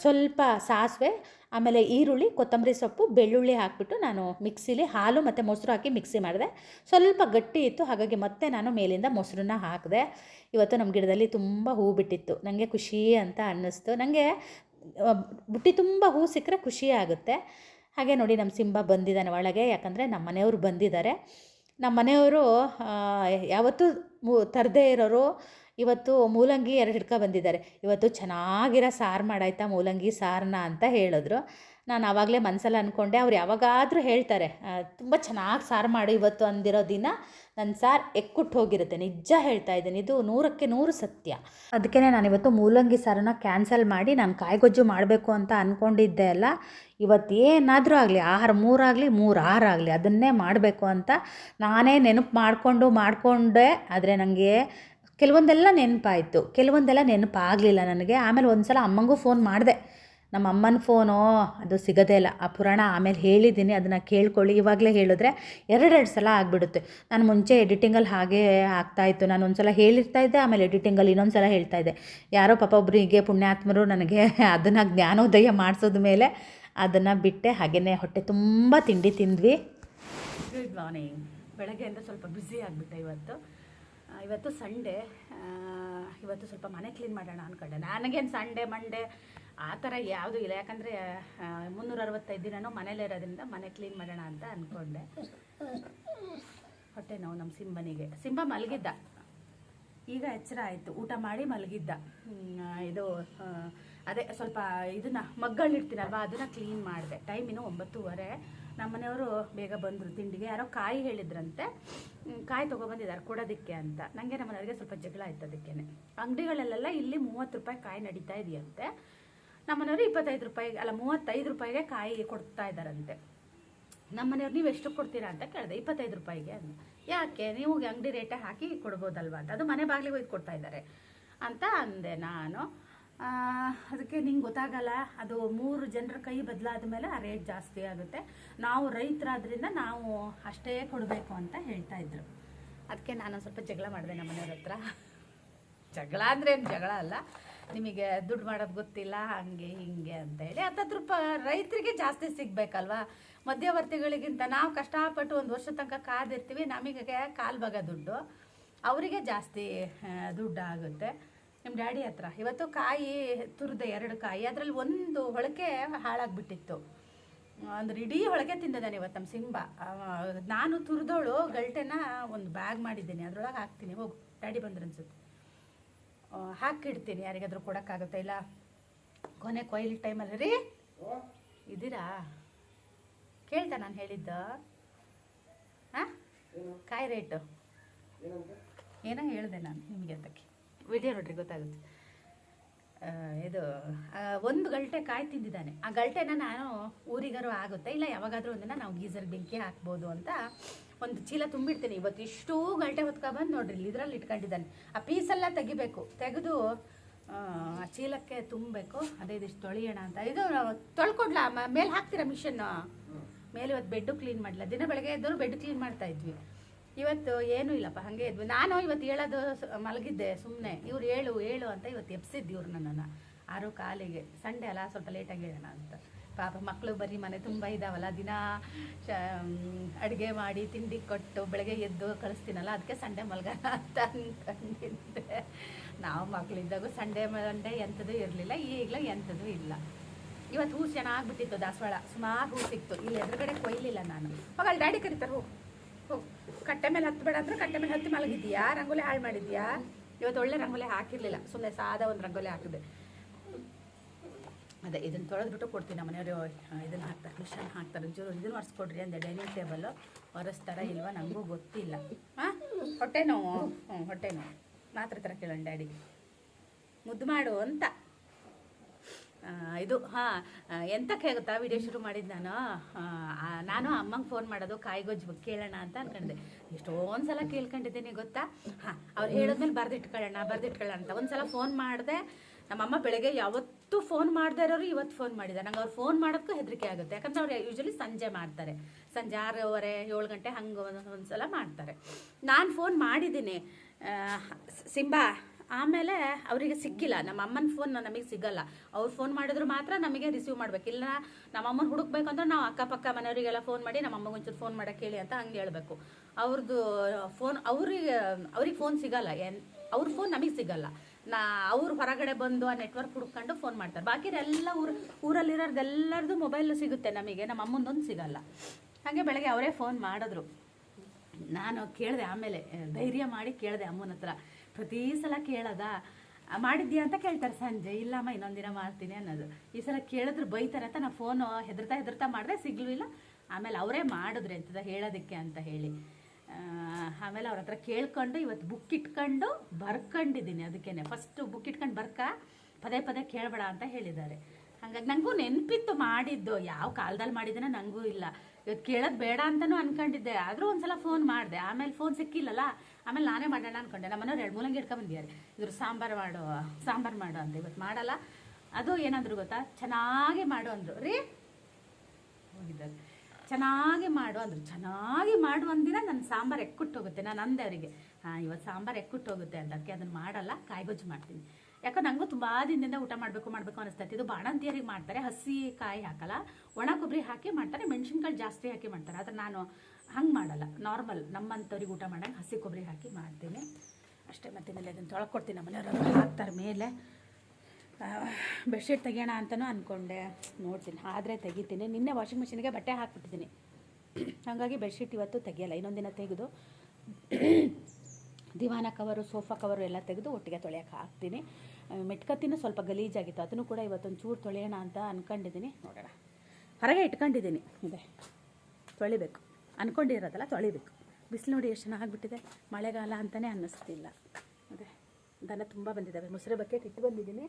ಸ್ವಲ್ಪ ಸಾಸಿವೆ, ಆಮೇಲೆ ಈರುಳ್ಳಿ, ಕೊತ್ತಂಬರಿ ಸೊಪ್ಪು, ಬೆಳ್ಳುಳ್ಳಿ ಹಾಕಿಬಿಟ್ಟು ನಾನು ಮಿಕ್ಸಿಲಿ ಹಾಲು ಮತ್ತು ಮೊಸರು ಹಾಕಿ ಮಿಕ್ಸಿ ಮಾಡಿದೆ. ಸ್ವಲ್ಪ ಗಟ್ಟಿ ಇತ್ತು, ಹಾಗಾಗಿ ಮತ್ತೆ ನಾನು ಮೇಲಿಂದ ಮೊಸರನ್ನ ಹಾಕಿದೆ. ಇವತ್ತು ನಮ್ಮ ಗಿಡದಲ್ಲಿ ತುಂಬ ಹೂ ಬಿಟ್ಟಿತ್ತು. ನನಗೆ ಖುಷಿ ಅಂತ ಅನ್ನಿಸ್ತು. ನನಗೆ ಬುಟ್ಟಿ ತುಂಬ ಹೂ ಸಿಕ್ಕರೆ ಖುಷಿ ಆಗುತ್ತೆ. ಹಾಗೆ ನೋಡಿ ನಮ್ಮ ಸಿಂಬ ಬಂದಿದ್ದಾನೆ ಒಳಗೆ, ಯಾಕಂದರೆ ನಮ್ಮ ಮನೆಯವರು ಬಂದಿದ್ದಾರೆ. ನಮ್ಮ ಮನೆಯವರು ಯಾವತ್ತೂ ತರದೇ ಇರೋರು ಇವತ್ತು ಮೂಲಂಗಿ ಎರಡು ಹಿಡ್ಕೊ ಬಂದಿದ್ದಾರೆ. ಇವತ್ತು ಚೆನ್ನಾಗಿರೋ ಸಾರು ಮಾಡಾಯ್ತಾ ಮೂಲಂಗಿ ಸಾರನ್ನ ಅಂತ ಹೇಳಿದ್ರು. ನಾನು ಆವಾಗಲೇ ಮನಸ್ಸಲ್ಲಿ ಅಂದ್ಕೊಂಡೆ ಅವ್ರು ಯಾವಾಗಾದರೂ ಹೇಳ್ತಾರೆ ತುಂಬ ಚೆನ್ನಾಗಿ ಸಾರು ಮಾಡು ಇವತ್ತು ಅಂದಿರೋ ದಿನ ನನ್ನ ಸಾರು ಎಕ್ಕುಟ್ಟು ಹೋಗಿರುತ್ತೆ. ನಿಜ ಹೇಳ್ತಾ ಇದ್ದೀನಿ. ಇದು ನೂರಕ್ಕೆ ನೂರು ಸತ್ಯ. ಅದಕ್ಕೆ ನಾನು ಇವತ್ತು ಮೂಲಂಗಿ ಸಾರನ್ನ ಕ್ಯಾನ್ಸಲ್ ಮಾಡಿ ನಾನು ಕಾಯಿಗೊಜ್ಜು ಮಾಡಬೇಕು ಅಂತ ಅಂದ್ಕೊಂಡಿದ್ದೆ ಅಲ್ಲ, ಇವತ್ತು ಏನಾದರೂ ಆಗಲಿ, ಆಹಾರ ಮೂರಾಗಲಿ ಮೂರು ಆರಾಗಲಿ ಅದನ್ನೇ ಮಾಡಬೇಕು ಅಂತ ನಾನೇ ನೆನಪು ಮಾಡಿಕೊಂಡು ಮಾಡಿಕೊಂಡೆ. ಆದರೆ ನನಗೆ ಕೆಲವೊಂದೆಲ್ಲ ನೆನಪಾಯಿತು. ಕೆಲವೊಂದೆಲ್ಲ ನೆನಪಾಗಲಿಲ್ಲ ನನಗೆ. ಆಮೇಲೆ ಒಂದು ಸಲ ಅಮ್ಮಂಗೂ ಫೋನ್ ಮಾಡಿದೆ. ನಮ್ಮ ಅಮ್ಮನ ಫೋನು ಅದು ಸಿಗೋದೇ ಇಲ್ಲ. ಆ ಪುರಾಣ ಆಮೇಲೆ ಹೇಳಿದ್ದೀನಿ. ಅದನ್ನು ಕೇಳ್ಕೊಳ್ಳಿ. ಇವಾಗಲೇ ಹೇಳಿದ್ರೆ ಎರಡೆರಡು ಸಲ ಆಗಿಬಿಡುತ್ತೆ. ನಾನು ಮುಂಚೆ ಎಡಿಟಿಂಗಲ್ಲಿ ಹಾಗೆ ಆಗ್ತಾಯಿತ್ತು ನಾನು ಒಂದು ಸಲ ಹೇಳಿರ್ತಾ ಇದ್ದೆ, ಆಮೇಲೆ ಎಡಿಟಿಂಗಲ್ಲಿ ಇನ್ನೊಂದು ಸಲ ಹೇಳ್ತಾ ಇದ್ದೆ. ಯಾರೋ ಪಾಪ ಒಬ್ಬರಿಗೆ ಪುಣ್ಯಾತ್ಮರು ನನಗೆ (laughs) ಅದನ್ನು ಜ್ಞಾನೋದಯ ಮಾಡಿಸೋದ ಮೇಲೆ ಅದನ್ನು ಬಿಟ್ಟೆ. ಹಾಗೆಯೇ ಹೊಟ್ಟೆ ತುಂಬ ತಿಂಡಿ ತಿಂದ್ವಿ. ಗುಡ್ ಮಾರ್ನಿಂಗ್ ಬೆಳಗ್ಗೆಯಿಂದ ಸ್ವಲ್ಪ ಬ್ಯುಸಿ ಆಗಿಬಿಟ್ಟೆ ಇವತ್ತು. ಇವತ್ತು ಸಂಡೇ ಇವತ್ತು ಸ್ವಲ್ಪ ಮನೆ ಕ್ಲೀನ್ ಮಾಡೋಣ ಅಂದ್ಕೊಂಡೆ ನನಗೇನು ಸಂಡೇ, ಮಂಡೇ, ಆ ಥರ ಯಾವುದೂ ಇಲ್ಲ. ಯಾಕಂದರೆ ಮುನ್ನೂರ ಅರವತ್ತೈದು ದಿನನೂ ಮನೇಲೇ ಇರೋದ್ರಿಂದ ಮನೆ ಕ್ಲೀನ್ ಮಾಡೋಣ ಅಂತ ಅಂದ್ಕೊಂಡೆ ಹೊಟ್ಟೆ ನೋವು ನಮ್ಮ ಸಿಂಬನಿಗೆ. ಸಿಂಬ ಮಲಗಿದ್ದ. ಈಗ ಎಚ್ಚರ ಆಯಿತು. ಊಟ ಮಾಡಿ ಮಲಗಿದ್ದ. ಇದು ಅದೇ ಸ್ವಲ್ಪ ಇದನ್ನ ಮಗ್ಗಳಿಡ್ತೀನಲ್ವ ಅದನ್ನು ಕ್ಲೀನ್ ಮಾಡಿದೆ. ಟೈಮ್ ಇನ್ನು ಒಂಬತ್ತೂವರೆ. ನಮ್ಮ ಮನೆಯವರು ಬೇಗ ಬಂದರು. ತಿಂಡಿಗೆ ಯಾರೋ ಕಾಯಿ ಹೇಳಿದ್ರಂತೆ. ಕಾಯಿ ತೊಗೊಬಂದಿದ್ದಾರೆ ಕೊಡೋದಕ್ಕೆ ಅಂತ. ನನಗೆ ನಮ್ಮ ಮನೆಯವ್ರಿಗೆ ಸ್ವಲ್ಪ ಜಗಳ ಆಯ್ತು ಅದಕ್ಕೆ ಅಂಗಡಿಗಳಲ್ಲೆಲ್ಲ ಇಲ್ಲಿ ಮೂವತ್ತು ರೂಪಾಯಿ ಕಾಯಿ ನಡೀತಾ ಇದೆಯಂತೆ. ನಮ್ಮನೆಯವರು ಇಪ್ಪತ್ತೈದು ರೂಪಾಯಿ, ಅಲ್ಲ, ಮೂವತ್ತೈದು ರೂಪಾಯಿಗೆ ಕಾಯಿ ಕೊಡ್ತಾ ಇದ್ದಾರಂತೆ. ನಮ್ಮನೆಯವ್ರು ನೀವು ಎಷ್ಟು ಕೊಡ್ತೀರಾ ಅಂತ ಕೇಳಿದೆ. ಇಪ್ಪತ್ತೈದು ರೂಪಾಯಿಗೆ ಅಂತ ಯಾಕೆ? ನೀವು ಅಂಗಡಿ ರೇಟೇ ಹಾಕಿ ಕೊಡ್ಬೋದಲ್ವಾ ಅಂತ. ಅದು ಮನೆ ಬಾಗಿಲಿಗೆ ಒಯ್ದು ಕೊಡ್ತಾ ಇದ್ದಾರೆ ಅಂತ ಅಂದೆ ನಾನು. ಅದಕ್ಕೆ ನಿಂಗೆ ಗೊತ್ತಾಗಲ್ಲ, ಅದು ಮೂರು ಜನರ ಕೈ ಬದಲಾದ ಮೇಲೆ ಆ ರೇಟ್ ಜಾಸ್ತಿ ಆಗುತ್ತೆ. ನಾವು ರೈತರಾದ್ರಿಂದ ನಾವು ಅಷ್ಟೇ ಕೊಡಬೇಕು ಅಂತ ಹೇಳ್ತಾ ಇದ್ರು. ಅದಕ್ಕೆ ನಾನು ಸ್ವಲ್ಪ ಜಗಳ ಮಾಡಿದೆ ನಮ್ಮ ಮನೆಯವ್ರ ಹತ್ರ. ಜಗಳ ಅಂದ್ರೆ ಏನು ಜಗಳ ಅಲ್ಲ. ನಿಮಗೆ ದುಡ್ಡು ಮಾಡೋದು ಗೊತ್ತಿಲ್ಲ, ಹಂಗೆ ಹಿಂಗೆ ಅಂತ ಹೇಳಿ. ಹತ್ತತ್ತು ರೂಪಾಯಿ ರೈತರಿಗೆ ಜಾಸ್ತಿ ಸಿಗಬೇಕಲ್ವಾ? ಮಧ್ಯವರ್ತಿಗಳಿಗಿಂತ ನಾವು ಕಷ್ಟಪಟ್ಟು ಒಂದು ವರ್ಷ ತನಕ ಕಾದಿರ್ತೀವಿ, ನಮಗೆ ಕಾಲು ಭಾಗ ದುಡ್ಡು. ಅವರಿಗೆ ಜಾಸ್ತಿ ದುಡ್ಡು ಆಗುತ್ತೆ. ನಿಮ್ಮ ಡ್ಯಾಡಿ ಹತ್ರ. ಇವತ್ತು ಕಾಯಿ ತುರಿದೆ ಎರಡು ಕಾಯಿ. ಅದರಲ್ಲಿ ಒಂದು ಹೊಳಕೆ ಹಾಳಾಗ್ಬಿಟ್ಟಿತ್ತು. ಅಂದ್ರೆ ಇಡೀ ಹೊಳಗೆ ತಿಂದಿದ್ದಾನೆ ಇವತ್ತು ನಮ್ಮ ಸಿಂಬ. ನಾನು ತುರಿದೋಳು ಗಲ್ಟೆನ ಒಂದು ಬ್ಯಾಗ್ ಮಾಡಿದ್ದೀನಿ. ಅದ್ರೊಳಗೆ ಹಾಕ್ತೀನಿ. ಹೋಗು ಡ್ಯಾಡಿ ಬಂದ್ರೆ ಅನ್ಸುತ್ತೆ. ಹಾಕಿಡ್ತೀನಿ ಯಾರಿಗಾದರೂ ಕೊಡೋಕ್ಕಾಗುತ್ತೆ ಇಲ್ಲ? ಕೊನೆ ಕೊಯ್ಲು ಟೈಮಲ್ಲಿ. ರೀ? ಇದ್ದೀರಾ? ಕೇಳ್ತಾ ನಾನು ಹೇಳಿದ್ದ. ಹಾಂ ಕಾಯಿ ರೇಟು. ಏನೋ ಹೇಳಿದೆ ನಾನು ನಿಮಗೆ ಅಂತಕ್ಕೆ ವಿಡಿಯೋ ನೋಡ್ರಿ ಗೊತ್ತಾಗುತ್ತೆ. ಇದು ಒಂದು ಗಂಟೆ ಕಾಯ್ತಿದ್ದಾನೆ ತಿಂದಿದ್ದಾನೆ. ಆ ಗಂಟೆನ ನಾನು ಊರಿಗಾರು ಆಗುತ್ತೆ ಇಲ್ಲ ಯಾವಾಗಾದರೂ ಒಂದಿನ ನಾವು ಗೀಸರ್ ಬೆಂಕಿ ಹಾಕ್ಬೋದು ಅಂತ ಒಂದು ಚೀಲ ತುಂಬಿಡ್ತೀನಿ. ಇವತ್ತು ಇಷ್ಟೂ ಗಂಟೆ ಹೊತ್ಕೊಬಂದು ನೋಡ್ರಿ ಇಲ್ಲಿ ಇದರಲ್ಲಿ ಇಟ್ಕೊಂಡಿದ್ದಾನೆ. ಆ ಪೀಸೆಲ್ಲ ತೆಗಿಬೇಕು. ತೆಗೆದು ಆ ಚೀಲಕ್ಕೆ ತುಂಬಬೇಕು. ಅದೇ ಇದಿಷ್ಟು ತೊಳೆಯೋಣ ಅಂತ. ಇದು ತೊಳ್ಕೊಡ್ಲಾ? ಮೇಲೆ ಹಾಕ್ತೀರಾ ಮಿಷನ್ ಮೇಲೆ ಇವತ್ತು ಬೆಡ್ಡು ಕ್ಲೀನ್ ಮಾಡಲಿಲ್ಲ. ದಿನ ಬೆಳಗ್ಗೆ ಇದ್ದರೂ ಬೆಡ್ ಕ್ಲೀನ್ ಮಾಡ್ತಾ ಇದ್ವಿ. ಇವತ್ತು ಏನೂ ಇಲ್ಲಪ್ಪ, ಹಾಗೆ ಇದ್ವಿ. ನಾನು ಇವತ್ತು ಹೇಳೋದು ಮಲಗಿದ್ದೆ ಸುಮ್ಮನೆ ಇವ್ರು ಹೇಳು ಹೇಳು ಅಂತ ಇವತ್ತು ಎಪ್ಸಿದ್ದು ಇವ್ರು ನನ್ನನ್ನು. ಆರು ಕಾಲಿಗೆ. ಸಂಡೆ ಅಲ್ಲ, ಸ್ವಲ್ಪ ಲೇಟಾಗಿ ಹೇಳೋಣ ಅಂತ. ಪಾಪ ಮಕ್ಕಳು ಬರೀ ಮನೆ ತುಂಬ ಇದಾವಲ್ಲ, ದಿನ ಅಡುಗೆ ಮಾಡಿ ತಿಂಡಿ ಕೊಟ್ಟು ಬೆಳಗ್ಗೆ ಎದ್ದು ಕಳಿಸ್ತೀನಲ್ಲ, ಅದಕ್ಕೆ ಸಂಡೆ ಮಲ್ಗೋಣ ಅಂತ ಅಂದ್ಕೊಂಡಿದ್ದೆ ನಾವು ಮಕ್ಕಳಿದ್ದಾಗ ಸಂಡೆ ಮಂಡೇ ಎಂಥದ್ದು ಇರಲಿಲ್ಲ, ಈಗಲೂ ಎಂಥದ್ದು ಇಲ್ಲ. ಇವತ್ತು ಹೂ ಚೆನ್ನಾಗ್ಬಿಟ್ಟಿತ್ತು ದಾಸವಾಳ. ಸುಮಾರು ಹೂ ಸಿಕ್ತು. ಇಲ್ಲಿ ಎದುರುಗಡೆ ಕೊಯ್ಲಿಲ್ಲ ನಾನು. ಮಗಳು, ಡ್ಯಾಡಿ ಕರೀತಾರೆ, ಹೋಗು. ಕಟ್ಟೆ ಮೇಲೆ ಹತ್ತಬೇಡ ಅಂದ್ರೆ ಕಟ್ಟೆ ಮೇಲೆ ಹತ್ತಿ ಮಲಗಿದ್ಯಾ ರಂಗೋಲಿ ಹಾಳು ಮಾಡಿದ್ಯಾ ಇವತ್ತು ಒಳ್ಳೆ ರಂಗೋಲಿ ಹಾಕಿರಲಿಲ್ಲ. ಸುಮ್ಮನೆ ಸಾದ ಒಂದು ರಂಗೋಲಿ ಹಾಕಿದೆ ಅದೇ, ಇದನ್ನು ತೊಳೆದ್ಬಿಟ್ಟು ಕೊಡ್ತೀನಿ ನಮ್ಮ ಮನೆಯವರು ಇದನ್ನ ಹಾಕ್ತಾರೆ. ಮಿಷನ್ ಹಾಕ್ತಾರೆ. ಒಂಚೂರು ಇದನ್ನು ಒರೆಸ್ಕೊಡ್ರಿ ಅಂದೆ. ಡೈನಿಂಗ್ ಟೇಬಲ್ ಒರೆಸ್ತಾರ ಇಲ್ವಾ? ನನಗೂ ಗೊತ್ತಿಲ್ಲ. ಹಾಂ ಹೊಟ್ಟೆ ನೋವು. ಹ್ಞೂ ಹೊಟ್ಟೆ ನೋವು. ಮಾತ್ರ ಥರ ಕೇಳೋಣ ಡ್ಯಾಡಿ ಮುದ್ದು ಮಾಡು ಅಂತ. ಇದು, ಹಾಂ ಎಂತಕ್ಕೆ ಗೊತ್ತಾ ವಿಡಿಯೋ ಶುರು ಮಾಡಿದ್ದು ನಾನು? ನಾನು ಅಮ್ಮಂಗೆ ಫೋನ್ ಮಾಡೋದು, ಕಾಯಿಗೊಜ್ಜು ಕೇಳೋಣ ಅಂತ ಅನ್ಕೊಂಡೆ. ಎಷ್ಟೊಂದು ಸಲ ಕೇಳ್ಕೊಂಡಿದ್ದೀನಿ ಗೊತ್ತಾ? ಹಾಂ, ಅವ್ರು ಹೇಳಿದ್ಮೇಲೆ ಬರ್ದಿಟ್ಕೊಳ್ಳೋಣ ಬರ್ದಿಟ್ಕೊಳ್ಳೋಣ ಅಂತ. ಒಂದು ಸಲ ಫೋನ್ ಮಾಡಿದೆ, ನಮ್ಮಮ್ಮ ಬೆಳಗ್ಗೆ ಯಾವತ್ತೂ ಫೋನ್ ಮಾಡ್ದೇ ಇರೋರು ಇವತ್ತು ಫೋನ್ ಮಾಡಿದ್ದಾರೆ. ನಂಗೆ ಅವ್ರು ಫೋನ್ ಮಾಡೋದಕ್ಕೂ ಹೆದರಿಕೆ ಆಗುತ್ತೆ. ಯಾಕಂದ್ರೆ ಅವ್ರು ಯೂಶಲಿ ಸಂಜೆ ಮಾಡ್ತಾರೆ. ಸಂಜೆ ಆರೂವರೆ, ಏಳು ಗಂಟೆ ಹಂಗೆ ಒಂದು ಸಲ ಮಾಡ್ತಾರೆ. ನಾನು ಫೋನ್ ಮಾಡಿದ್ದೀನಿ. ಸಿಂಬಾ ಆಮೇಲೆ ಅವರಿಗೆ ಸಿಕ್ಕಿಲ್ಲ. ನಮ್ಮ ಅಮ್ಮನ ಫೋನ್ ನಮಗೆ ಸಿಗಲ್ಲ. ಅವ್ರು ಫೋನ್ ಮಾಡಿದ್ರು ಮಾತ್ರ ನಮಗೆ ರಿಸೀವ್ ಮಾಡ್ಬೇಕು. ಇಲ್ಲ ನಮ್ಮ ಅಮ್ಮನ ಹುಡುಕ್ಬೇಕು ಅಂದ್ರೆ ನಾವು ಅಕ್ಕಪಕ್ಕ ಮನೆಯವರಿಗೆಲ್ಲ ಫೋನ್ ಮಾಡಿ ನಮ್ಮ ಅಮ್ಮಗೆ ಒಂಚೂರು ಫೋನ್ ಮಾಡಕ್ಕೆ ಹೇಳಿ ಅಂತ ಹಂಗೆ ಹೇಳ್ಬೇಕು. ಅವ್ರದ್ದು ಫೋನ್ ಅವ್ರಿಗೆ ಅವ್ರಿಗೆ ಫೋನ್ ಸಿಗಲ್ಲ. ಏನ್, ಅವ್ರ ಫೋನ್ ನಮಗೆ ಸಿಗಲ್ಲ. ನಾ, ಅವ್ರು ಹೊರಗಡೆ ಬಂದು ಆ ನೆಟ್ವರ್ಕ್ ಹುಡ್ಕೊಂಡು ಫೋನ್ ಮಾಡ್ತಾರೆ. ಬಾಕಿ ಎಲ್ಲ ಊರು, ಊರಲ್ಲಿರೋರ್ದೆಲ್ಲರದು ಮೊಬೈಲ್ ಸಿಗುತ್ತೆ ನಮಗೆ. ನಮ್ಮ ಅಮ್ಮಂದೊಂದು ಸಿಗಲ್ಲ. ಹಾಗೆ ಬೆಳಗ್ಗೆ ಅವರೇ ಫೋನ್ ಮಾಡಿದ್ರು. ನಾನು ಕೇಳಿದೆ ಆಮೇಲೆ, ಧೈರ್ಯ ಮಾಡಿ ಕೇಳಿದೆ ಅಮ್ಮನ ಹತ್ರ. ಪ್ರತಿ ಸಲ ಕೇಳೋದ? ಮಾಡಿದ್ಯಾ ಅಂತ ಕೇಳ್ತಾರೆ ಸಂಜೆ. ಇಲ್ಲಮ್ಮ ಇನ್ನೊಂದಿನ ಮಾಡ್ತೀನಿ ಅನ್ನೋದು. ಈ ಸಲ ಕೇಳಿದ್ರು ಬೈತಾರೆ ಅಂತ ನಾನು ಫೋನು ಹೆದರ್ತಾ ಹೆದರ್ತಾ ಮಾಡಿದೆ ಸಿಗ್ಲಿಲ್ಲ ಆಮೇಲೆ ಅವರೇ ಮಾಡಿದ್ರು ಎಂತದ ಹೇಳೋದಕ್ಕೆ ಅಂತ ಹೇಳಿ. ಆಮೇಲೆ ಅವ್ರ ಹತ್ರ ಕೇಳ್ಕೊಂಡು ಇವತ್ತು ಬುಕ್ ಇಟ್ಕೊಂಡು ಬರ್ಕೊಂಡಿದ್ದೀನಿ ಅದಕ್ಕೇನೆ. ಫಸ್ಟು ಬುಕ್ ಇಟ್ಕೊಂಡು ಬರ್ಕ? ಪದೇ ಪದೇ ಕೇಳಬೇಡ ಅಂತ ಹೇಳಿದ್ದಾರೆ. ಹಾಗಾಗಿ ನನಗೂ ನೆನಪಿತ್ತು ಮಾಡಿದ್ದು. ಯಾವ ಕಾಲದಲ್ಲಿ ಮಾಡಿದ್ದೇನೋ ನನಗೂ ಇಲ್ಲ. ಇವತ್ತು ಕೇಳೋದು ಬೇಡ ಅಂತಲೂ ಅನ್ಕೊಂಡಿದ್ದೆ. ಆದರೂ ಒಂದ್ಸಲ ಫೋನ್ ಮಾಡಿದೆ. ಆಮೇಲೆ ಫೋನ್ ಸಿಕ್ಕಿಲ್ಲಲ್ಲ? ಆಮೇಲೆ ನಾನೇ ಮಾಡೋಣ ಅನ್ಕೊಂಡೆ. ನಮ್ಮ ಮನೆಯವ್ರು ಎರಡು ಮೂಲಂಗಿ ಇಟ್ಕೊಂಡ್ಬಂದಿದ್ದಾರೆ ಇದ್ರ ಸಾಂಬಾರು ಮಾಡು ಸಾಂಬಾರು ಮಾಡು ಅಂತ ಇವತ್ತು ಮಾಡಲ್ಲ. ಅದು ಏನಂದ್ರು ಗೊತ್ತಾ? ಚೆನ್ನಾಗಿ ಮಾಡು ಅಂದರು. ರೀ? ಹೋಗಿದ್ದಾರೆ. ಚೆನ್ನಾಗಿ ಮಾಡು ಅಂದರು. ಚೆನ್ನಾಗಿ ಮಾಡು ಒಂದಿನ ನನ್ನ ಸಾಂಬಾರು ಎಕ್ಕುಟ್ಟು ಹೋಗುತ್ತೆ. ನಾನು ಅಂದೆ ಅವರಿಗೆ, ಹಾಂ ಇವತ್ತು ಸಾಂಬಾರು ಎಕ್ಕುಟ್ಟು ಹೋಗುತ್ತೆ ಅಂತ. ಅದಕ್ಕೆ ಅದನ್ನು ಮಾಡಲ್ಲ ಕಾಯಿಗೊಜ್ಜು ಮಾಡ್ತೀನಿ. ಯಾಕೋ ನನಗೂ ತುಂಬ ದಿನದಿಂದ ಊಟ ಮಾಡಬೇಕು ಮಾಡಬೇಕು ಅನಿಸ್ತೈತಿ. ಇದು ಬಾಣಂತಿಯರಿಗೆ ಮಾಡ್ತಾರೆ. ಹಸಿ ಕಾಯಿ ಹಾಕಲ್ಲ. ಒಣ ಕೊಬ್ಬರಿ ಹಾಕಿ ಮಾಡ್ತಾರೆ. ಮೆಣಸಿನ್ಕಾಯಿ ಜಾಸ್ತಿ ಹಾಕಿ ಮಾಡ್ತಾರೆ. ಆದರೆ ನಾನು ಹಂಗೆ ಮಾಡಲ್ಲ. ನಾರ್ಮಲ್ ನಮ್ಮಂಥವ್ರಿಗೆ ಊಟ ಮಾಡಂಗೆ ಹಸಿ ಕೊಬ್ಬರಿ ಹಾಕಿ ಮಾಡ್ತೀನಿ. ಅಷ್ಟೇ ಮತ್ತೆ ಮತ್ತಿನಲ್ಲಿ ಅದನ್ನು ತೊಳ್ಕೊಡ್ತೀನಿ. ನಮ್ಮ ಮನೆಯವರು ಹಾಕ್ತಾರೆ ಮೇಲೆ. ಬೆಡ್ಶೀಟ್ ತೆಗೆಯೋಣ ಅಂತಲೂ ಅಂದ್ಕೊಂಡೆ ನೋಡ್ತೀನಿ. ಆದರೆ ತೆಗಿತೀನಿ. ನಿನ್ನೆ ವಾಷಿಂಗ್ ಮಿಷಿನ್ಗೆ ಬಟ್ಟೆ ಹಾಕ್ಬಿಟ್ಟಿದ್ದೀನಿ. ಹಾಗಾಗಿ ಬೆಡ್ಶೀಟ್ ಇವತ್ತು ತೆಗಿಯಲ್ಲ. ಇನ್ನೊಂದಿನ ತೆಗೆದು ದಿವಾನ ಕವರು ಸೋಫಾ ಕವರು ಎಲ್ಲ ತೆಗೆದು ಒಟ್ಟಿಗೆ ತೊಳೆಯೋಕೆ ಹಾಕ್ತೀನಿ. ಮೆಟ್ಕತ್ತಿನೂ ಸ್ವಲ್ಪ ಗಲೀಜಾಗಿತ್ತು. ಅದನ್ನು ಕೂಡ ಇವತ್ತೊಂದು ಚೂರು ತೊಳೆಯೋಣ ಅಂತ ಅಂದ್ಕೊಂಡಿದ್ದೀನಿ ನೋಡೋಣ. ಹೊರಗೆ ಇಟ್ಕೊಂಡಿದ್ದೀನಿ. ಇದೆ. ತೊಳಿಬೇಕು. ಅಂದ್ಕೊಂಡಿರೋದಲ್ಲ ತೊಳಿಬೇಕು. ಬಿಸಿಲು ನೋಡಿ ಎಷ್ಟು ಚೆನ್ನಾಗಿಬಿಟ್ಟಿದೆ, ಮಳೆಗಾಲ ಅಂತಲೇ ಅನ್ನಿಸ್ತಿಲ್ಲ. ಅದೇ, ದನ ತುಂಬ ಬಂದಿದ್ದಾವೆ ಮೊಸರು ಬಕೆಟ್ ಇಟ್ಟು ಬಂದಿದ್ದೀನಿ.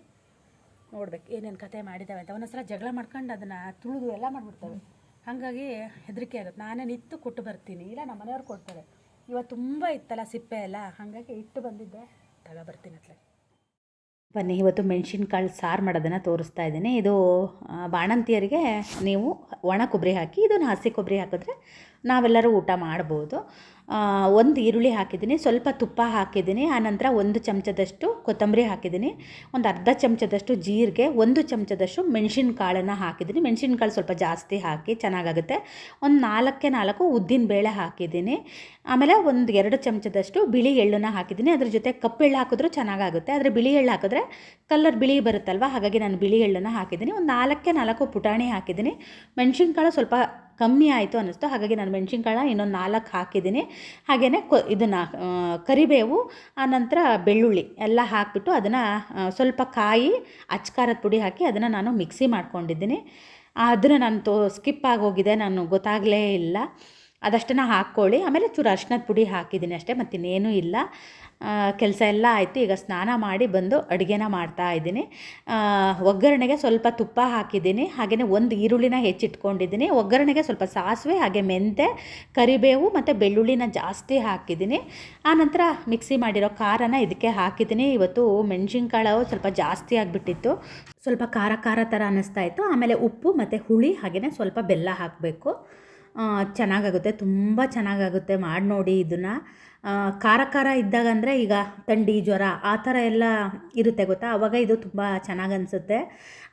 ನೋಡ್ಬೇಕು ಏನೇನು ಕತೆ ಮಾಡಿದ್ದಾವೆ ಅಂತ. ಒಂದೊಂದ್ಸಲ ಜಗಳ ಮಾಡ್ಕೊಂಡು ಅದನ್ನು ತುಳಿದು ಎಲ್ಲ ಮಾಡಿಬಿಡ್ತವೆ. ಹಾಗಾಗಿ ಹೆದರಿಕೆ ಆಗುತ್ತೆ ನಾನೇ ನಿತ್ತು ಕೊಟ್ಟು ಬರ್ತೀನಿ. ಇಲ್ಲ ನಮ್ಮ ಮನೆಯವ್ರು ಕೊಡ್ತಾರೆ. ಇವತ್ತು ತುಂಬ ಇತ್ತಲ್ಲ ಸಿಪ್ಪೆ ಎಲ್ಲ. ಹಾಗಾಗಿ ಇಟ್ಟು ಬಂದಿದ್ದೆ. ತಗೋ ಬರ್ತೀನಿ ಅತ್ಲಾಗೆ ಬನ್ನಿ, ಇವತ್ತು ಮೆಣಸಿನ್ಕಾಳು ಸಾರು ಮಾಡೋದನ್ನು ತೋರಿಸ್ತಾ ಇದ್ದೀನಿ. ಇದು ಬಾಣಂತಿಯರಿಗೆ ನೀವು ಒಣ ಕೊಬ್ಬರಿ ಹಾಕಿ, ಇದನ್ನು ಹಸಿ ಕೊಬ್ಬರಿ ಹಾಕಿದ್ರೆ ನಾವೆಲ್ಲರೂ ಊಟ ಮಾಡ್ಬೋದು. ಒಂದು ಈರುಳ್ಳಿ ಹಾಕಿದ್ದೀನಿ, ಸ್ವಲ್ಪ ತುಪ್ಪ ಹಾಕಿದ್ದೀನಿ ಆನಂತರ ಒಂದು ಚಮಚದಷ್ಟು ಕೊತ್ತಂಬರಿ ಹಾಕಿದ್ದೀನಿ, ಒಂದು ಅರ್ಧ ಚಮಚದಷ್ಟು ಜೀರಿಗೆ, ಒಂದು ಚಮಚದಷ್ಟು ಮೆಣಸಿನ್ಕಾಳನ್ನು ಹಾಕಿದ್ದೀನಿ. ಮೆಣಸಿನ್ಕಾಳು ಸ್ವಲ್ಪ ಜಾಸ್ತಿ ಹಾಕಿ ಚೆನ್ನಾಗಾಗುತ್ತೆ. ಒಂದು ನಾಲ್ಕೇ ನಾಲ್ಕು ಉದ್ದಿನ ಬೇಳೆ ಹಾಕಿದ್ದೀನಿ. ಆಮೇಲೆ ಒಂದು ಎರಡು ಚಮಚದಷ್ಟು ಬಿಳಿ ಎಳ್ಳನ್ನು ಹಾಕಿದ್ದೀನಿ. ಅದ್ರ ಜೊತೆ ಕಪ್ಪು ಎಳ್ಳು ಹಾಕಿದ್ರೂ ಚೆನ್ನಾಗಾಗುತ್ತೆ. ಆದರೆ ಬಿಳಿ ಎಳ್ಳು ಹಾಕಿದ್ರೆ ಕಲ್ಲರ್ ಬಿಳಿ ಬರುತ್ತಲ್ವ? ಹಾಗಾಗಿ ನಾನು ಬಿಳಿ ಎಳ್ಳನ್ನು ಹಾಕಿದ್ದೀನಿ. ಒಂದು ನಾಲ್ಕೇ ನಾಲ್ಕು ಪುಟಾಣಿ ಹಾಕಿದ್ದೀನಿ. ಮೆಣಸಿನ್ಕಾಳು ಸ್ವಲ್ಪ ಕಮ್ಮಿ ಆಯಿತು ಅನ್ನಿಸ್ತು. ಹಾಗಾಗಿ ನಾನು ಮೆಣಸಿನ್ಕಾಳನ್ನ ಇನ್ನೊಂದು ನಾಲ್ಕು ಹಾಕಿದ್ದೀನಿ. ಹಾಗೆಯೇ ಕೊ, ಇದನ್ನು ಕರಿಬೇವು ಆನಂತರ ಬೆಳ್ಳುಳ್ಳಿ ಎಲ್ಲ ಹಾಕಿಬಿಟ್ಟು ಅದನ್ನು ಸ್ವಲ್ಪ ಕಾಯಿ ಅಚ್ಕಾರದ ಪುಡಿ ಹಾಕಿ ಅದನ್ನು ನಾನು ಮಿಕ್ಸಿ ಮಾಡ್ಕೊಂಡಿದ್ದೀನಿ. ಅದನ್ನು ನಾನು ತೋ, ಸ್ಕಿಪ್ ಆಗೋಗಿದೆ. ನಾನು ಗೊತ್ತಾಗಲೇ ಇಲ್ಲ. ಅದಷ್ಟನ್ನು ಹಾಕ್ಕೊಳ್ಳಿ. ಆಮೇಲೆ ಚೂರು ಅರ್ಶಿನದ ಪುಡಿ ಹಾಕಿದ್ದೀನಿ ಅಷ್ಟೇ, ಮತ್ತಿನ್ನೇನೂ ಇಲ್ಲ. ಕೆಲಸ ಎಲ್ಲ ಆಯಿತು. ಈಗ ಸ್ನಾನ ಮಾಡಿ ಬಂದು ಅಡುಗೆನ ಮಾಡ್ತಾ ಇದ್ದೀನಿ. ಒಗ್ಗರಣೆಗೆ ಸ್ವಲ್ಪ ತುಪ್ಪ ಹಾಕಿದ್ದೀನಿ. ಹಾಗೆಯೇ ಒಂದು ಈರುಳ್ಳಿನ ಹೆಚ್ಚಿಟ್ಕೊಂಡಿದ್ದೀನಿ. ಒಗ್ಗರಣೆಗೆ ಸ್ವಲ್ಪ ಸಾಸಿವೆ, ಹಾಗೆ ಮೆಂತೆ ಕರಿಬೇವು, ಮತ್ತು ಬೆಳ್ಳುಳ್ಳಿನ ಜಾಸ್ತಿ ಹಾಕಿದ್ದೀನಿ. ಆನಂತರ ಮಿಕ್ಸಿ ಮಾಡಿರೋ ಖಾರನ ಇದಕ್ಕೆ ಹಾಕಿದ್ದೀನಿ. ಇವತ್ತು ಮೆಣಸಿನ್ಕಾಳು ಸ್ವಲ್ಪ ಜಾಸ್ತಿ ಆಗಿಬಿಟ್ಟಿತ್ತು. ಸ್ವಲ್ಪ ಖಾರ ಖಾರ ಥರ ಅನ್ನಿಸ್ತಾ ಇತ್ತು. ಆಮೇಲೆ ಉಪ್ಪು ಮತ್ತು ಹುಳಿ ಹಾಗೆಯೇ ಸ್ವಲ್ಪ ಬೆಲ್ಲ ಹಾಕಬೇಕು. ಚೆನ್ನಾಗಾಗುತ್ತೆ, ತುಂಬ ಚೆನ್ನಾಗಾಗುತ್ತೆ, ಮಾಡಿ ನೋಡಿ ಇದನ್ನು. ಖಾರ ಖಾರ ಇದ್ದಾಗ ಅಂದರೆ ಈಗ ಥಂಡಿ, ಜ್ವರ, ಆ ಥರ ಎಲ್ಲ ಇರುತ್ತೆ ಗೊತ್ತಾ? ಆವಾಗ ಇದು ತುಂಬ ಚೆನ್ನಾಗಿ ಅನಿಸುತ್ತೆ.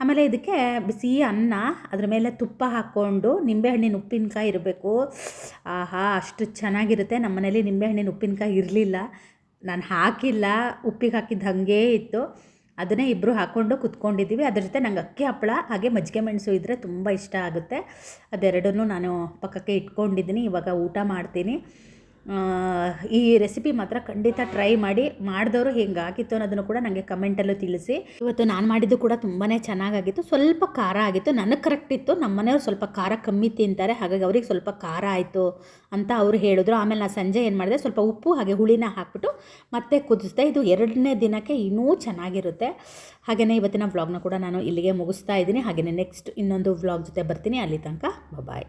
ಆಮೇಲೆ ಇದಕ್ಕೆ ಬಿಸಿ ಅನ್ನ, ಅದ್ರ ಮೇಲೆ ತುಪ್ಪ ಹಾಕ್ಕೊಂಡು ನಿಂಬೆಹಣ್ಣಿನ ಉಪ್ಪಿನಕಾಯಿ ಇರಬೇಕು. ಆಹಾ, ಅಷ್ಟು ಚೆನ್ನಾಗಿರುತ್ತೆ. ನಮ್ಮ ಮನೇಲಿ ನಿಂಬೆಹಣ್ಣಿನ ಉಪ್ಪಿನಕಾಯಿ ಇರಲಿಲ್ಲ. ನಾನು ಹಾಕಿಲ್ಲ. ಉಪ್ಪಿಗೆ ಹಾಕಿದ್ದು ಹಾಗೇ ಇತ್ತು. ಅದನ್ನೇ ಇಬ್ಬರು ಹಾಕ್ಕೊಂಡು ಕುತ್ಕೊಂಡಿದ್ದೀವಿ. ಅದ್ರ ಜೊತೆ ನಂಗೆ ಅಕ್ಕಿ ಹಪ್ಪಳ, ಹಾಗೆ ಮಜ್ಜಿಗೆ ಮೆಣಸು ಇದ್ದರೆ ತುಂಬ ಇಷ್ಟ ಆಗುತ್ತೆ. ಅದೆರಡನ್ನೂ ನಾನು ಪಕ್ಕಕ್ಕೆ ಇಟ್ಕೊಂಡಿದ್ದೀನಿ. ಇವಾಗ ಊಟ ಮಾಡ್ತೀನಿ. ಈ ರೆಸಿಪಿ ಮಾತ್ರ ಖಂಡಿತ ಟ್ರೈ ಮಾಡಿ, ಮಾಡಿದವರು ಹೆಂಗಾಗಿತ್ತು ಅನ್ನೋದನ್ನು ಕೂಡ ನನಗೆ ಕಮೆಂಟಲ್ಲೂ ತಿಳಿಸಿ. ಇವತ್ತು ನಾನು ಮಾಡಿದ್ದು ಕೂಡ ತುಂಬಾ ಚೆನ್ನಾಗಾಗಿತ್ತು. ಸ್ವಲ್ಪ ಖಾರ ಆಗಿತ್ತು. ನನಗೆ ಕರೆಕ್ಟ್ ಇತ್ತು. ನಮ್ಮ ಮನೆಯವ್ರು ಸ್ವಲ್ಪ ಖಾರ ಕಮ್ಮಿ ತಿಂತಾರೆ. ಹಾಗಾಗಿ ಅವ್ರಿಗೆ ಸ್ವಲ್ಪ ಖಾರ ಆಯಿತು ಅಂತ ಅವರು ಹೇಳಿದ್ರು. ಆಮೇಲೆ ನಾನು ಸಂಜೆ ಏನು ಮಾಡಿದೆ, ಸ್ವಲ್ಪ ಉಪ್ಪು ಹಾಗೆ ಹುಳಿನ ಹಾಕ್ಬಿಟ್ಟು ಮತ್ತೆ ಕುದಿಸ್ದೆ. ಇದು ಎರಡನೇ ದಿನಕ್ಕೆ ಇನ್ನೂ ಚೆನ್ನಾಗಿರುತ್ತೆ. ಹಾಗೆಯೇ ಇವತ್ತಿನ ವ್ಲಾಗ್ನ ಕೂಡ ನಾನು ಇಲ್ಲಿಗೆ ಮುಗಿಸ್ತಾ ಇದ್ದೀನಿ. ಹಾಗೆಯೇ ನೆಕ್ಸ್ಟ್ ಇನ್ನೊಂದು ವ್ಲಾಗ್ ಜೊತೆ ಬರ್ತೀನಿ. ಅಲ್ಲಿ ತನಕ ಬಾಯ್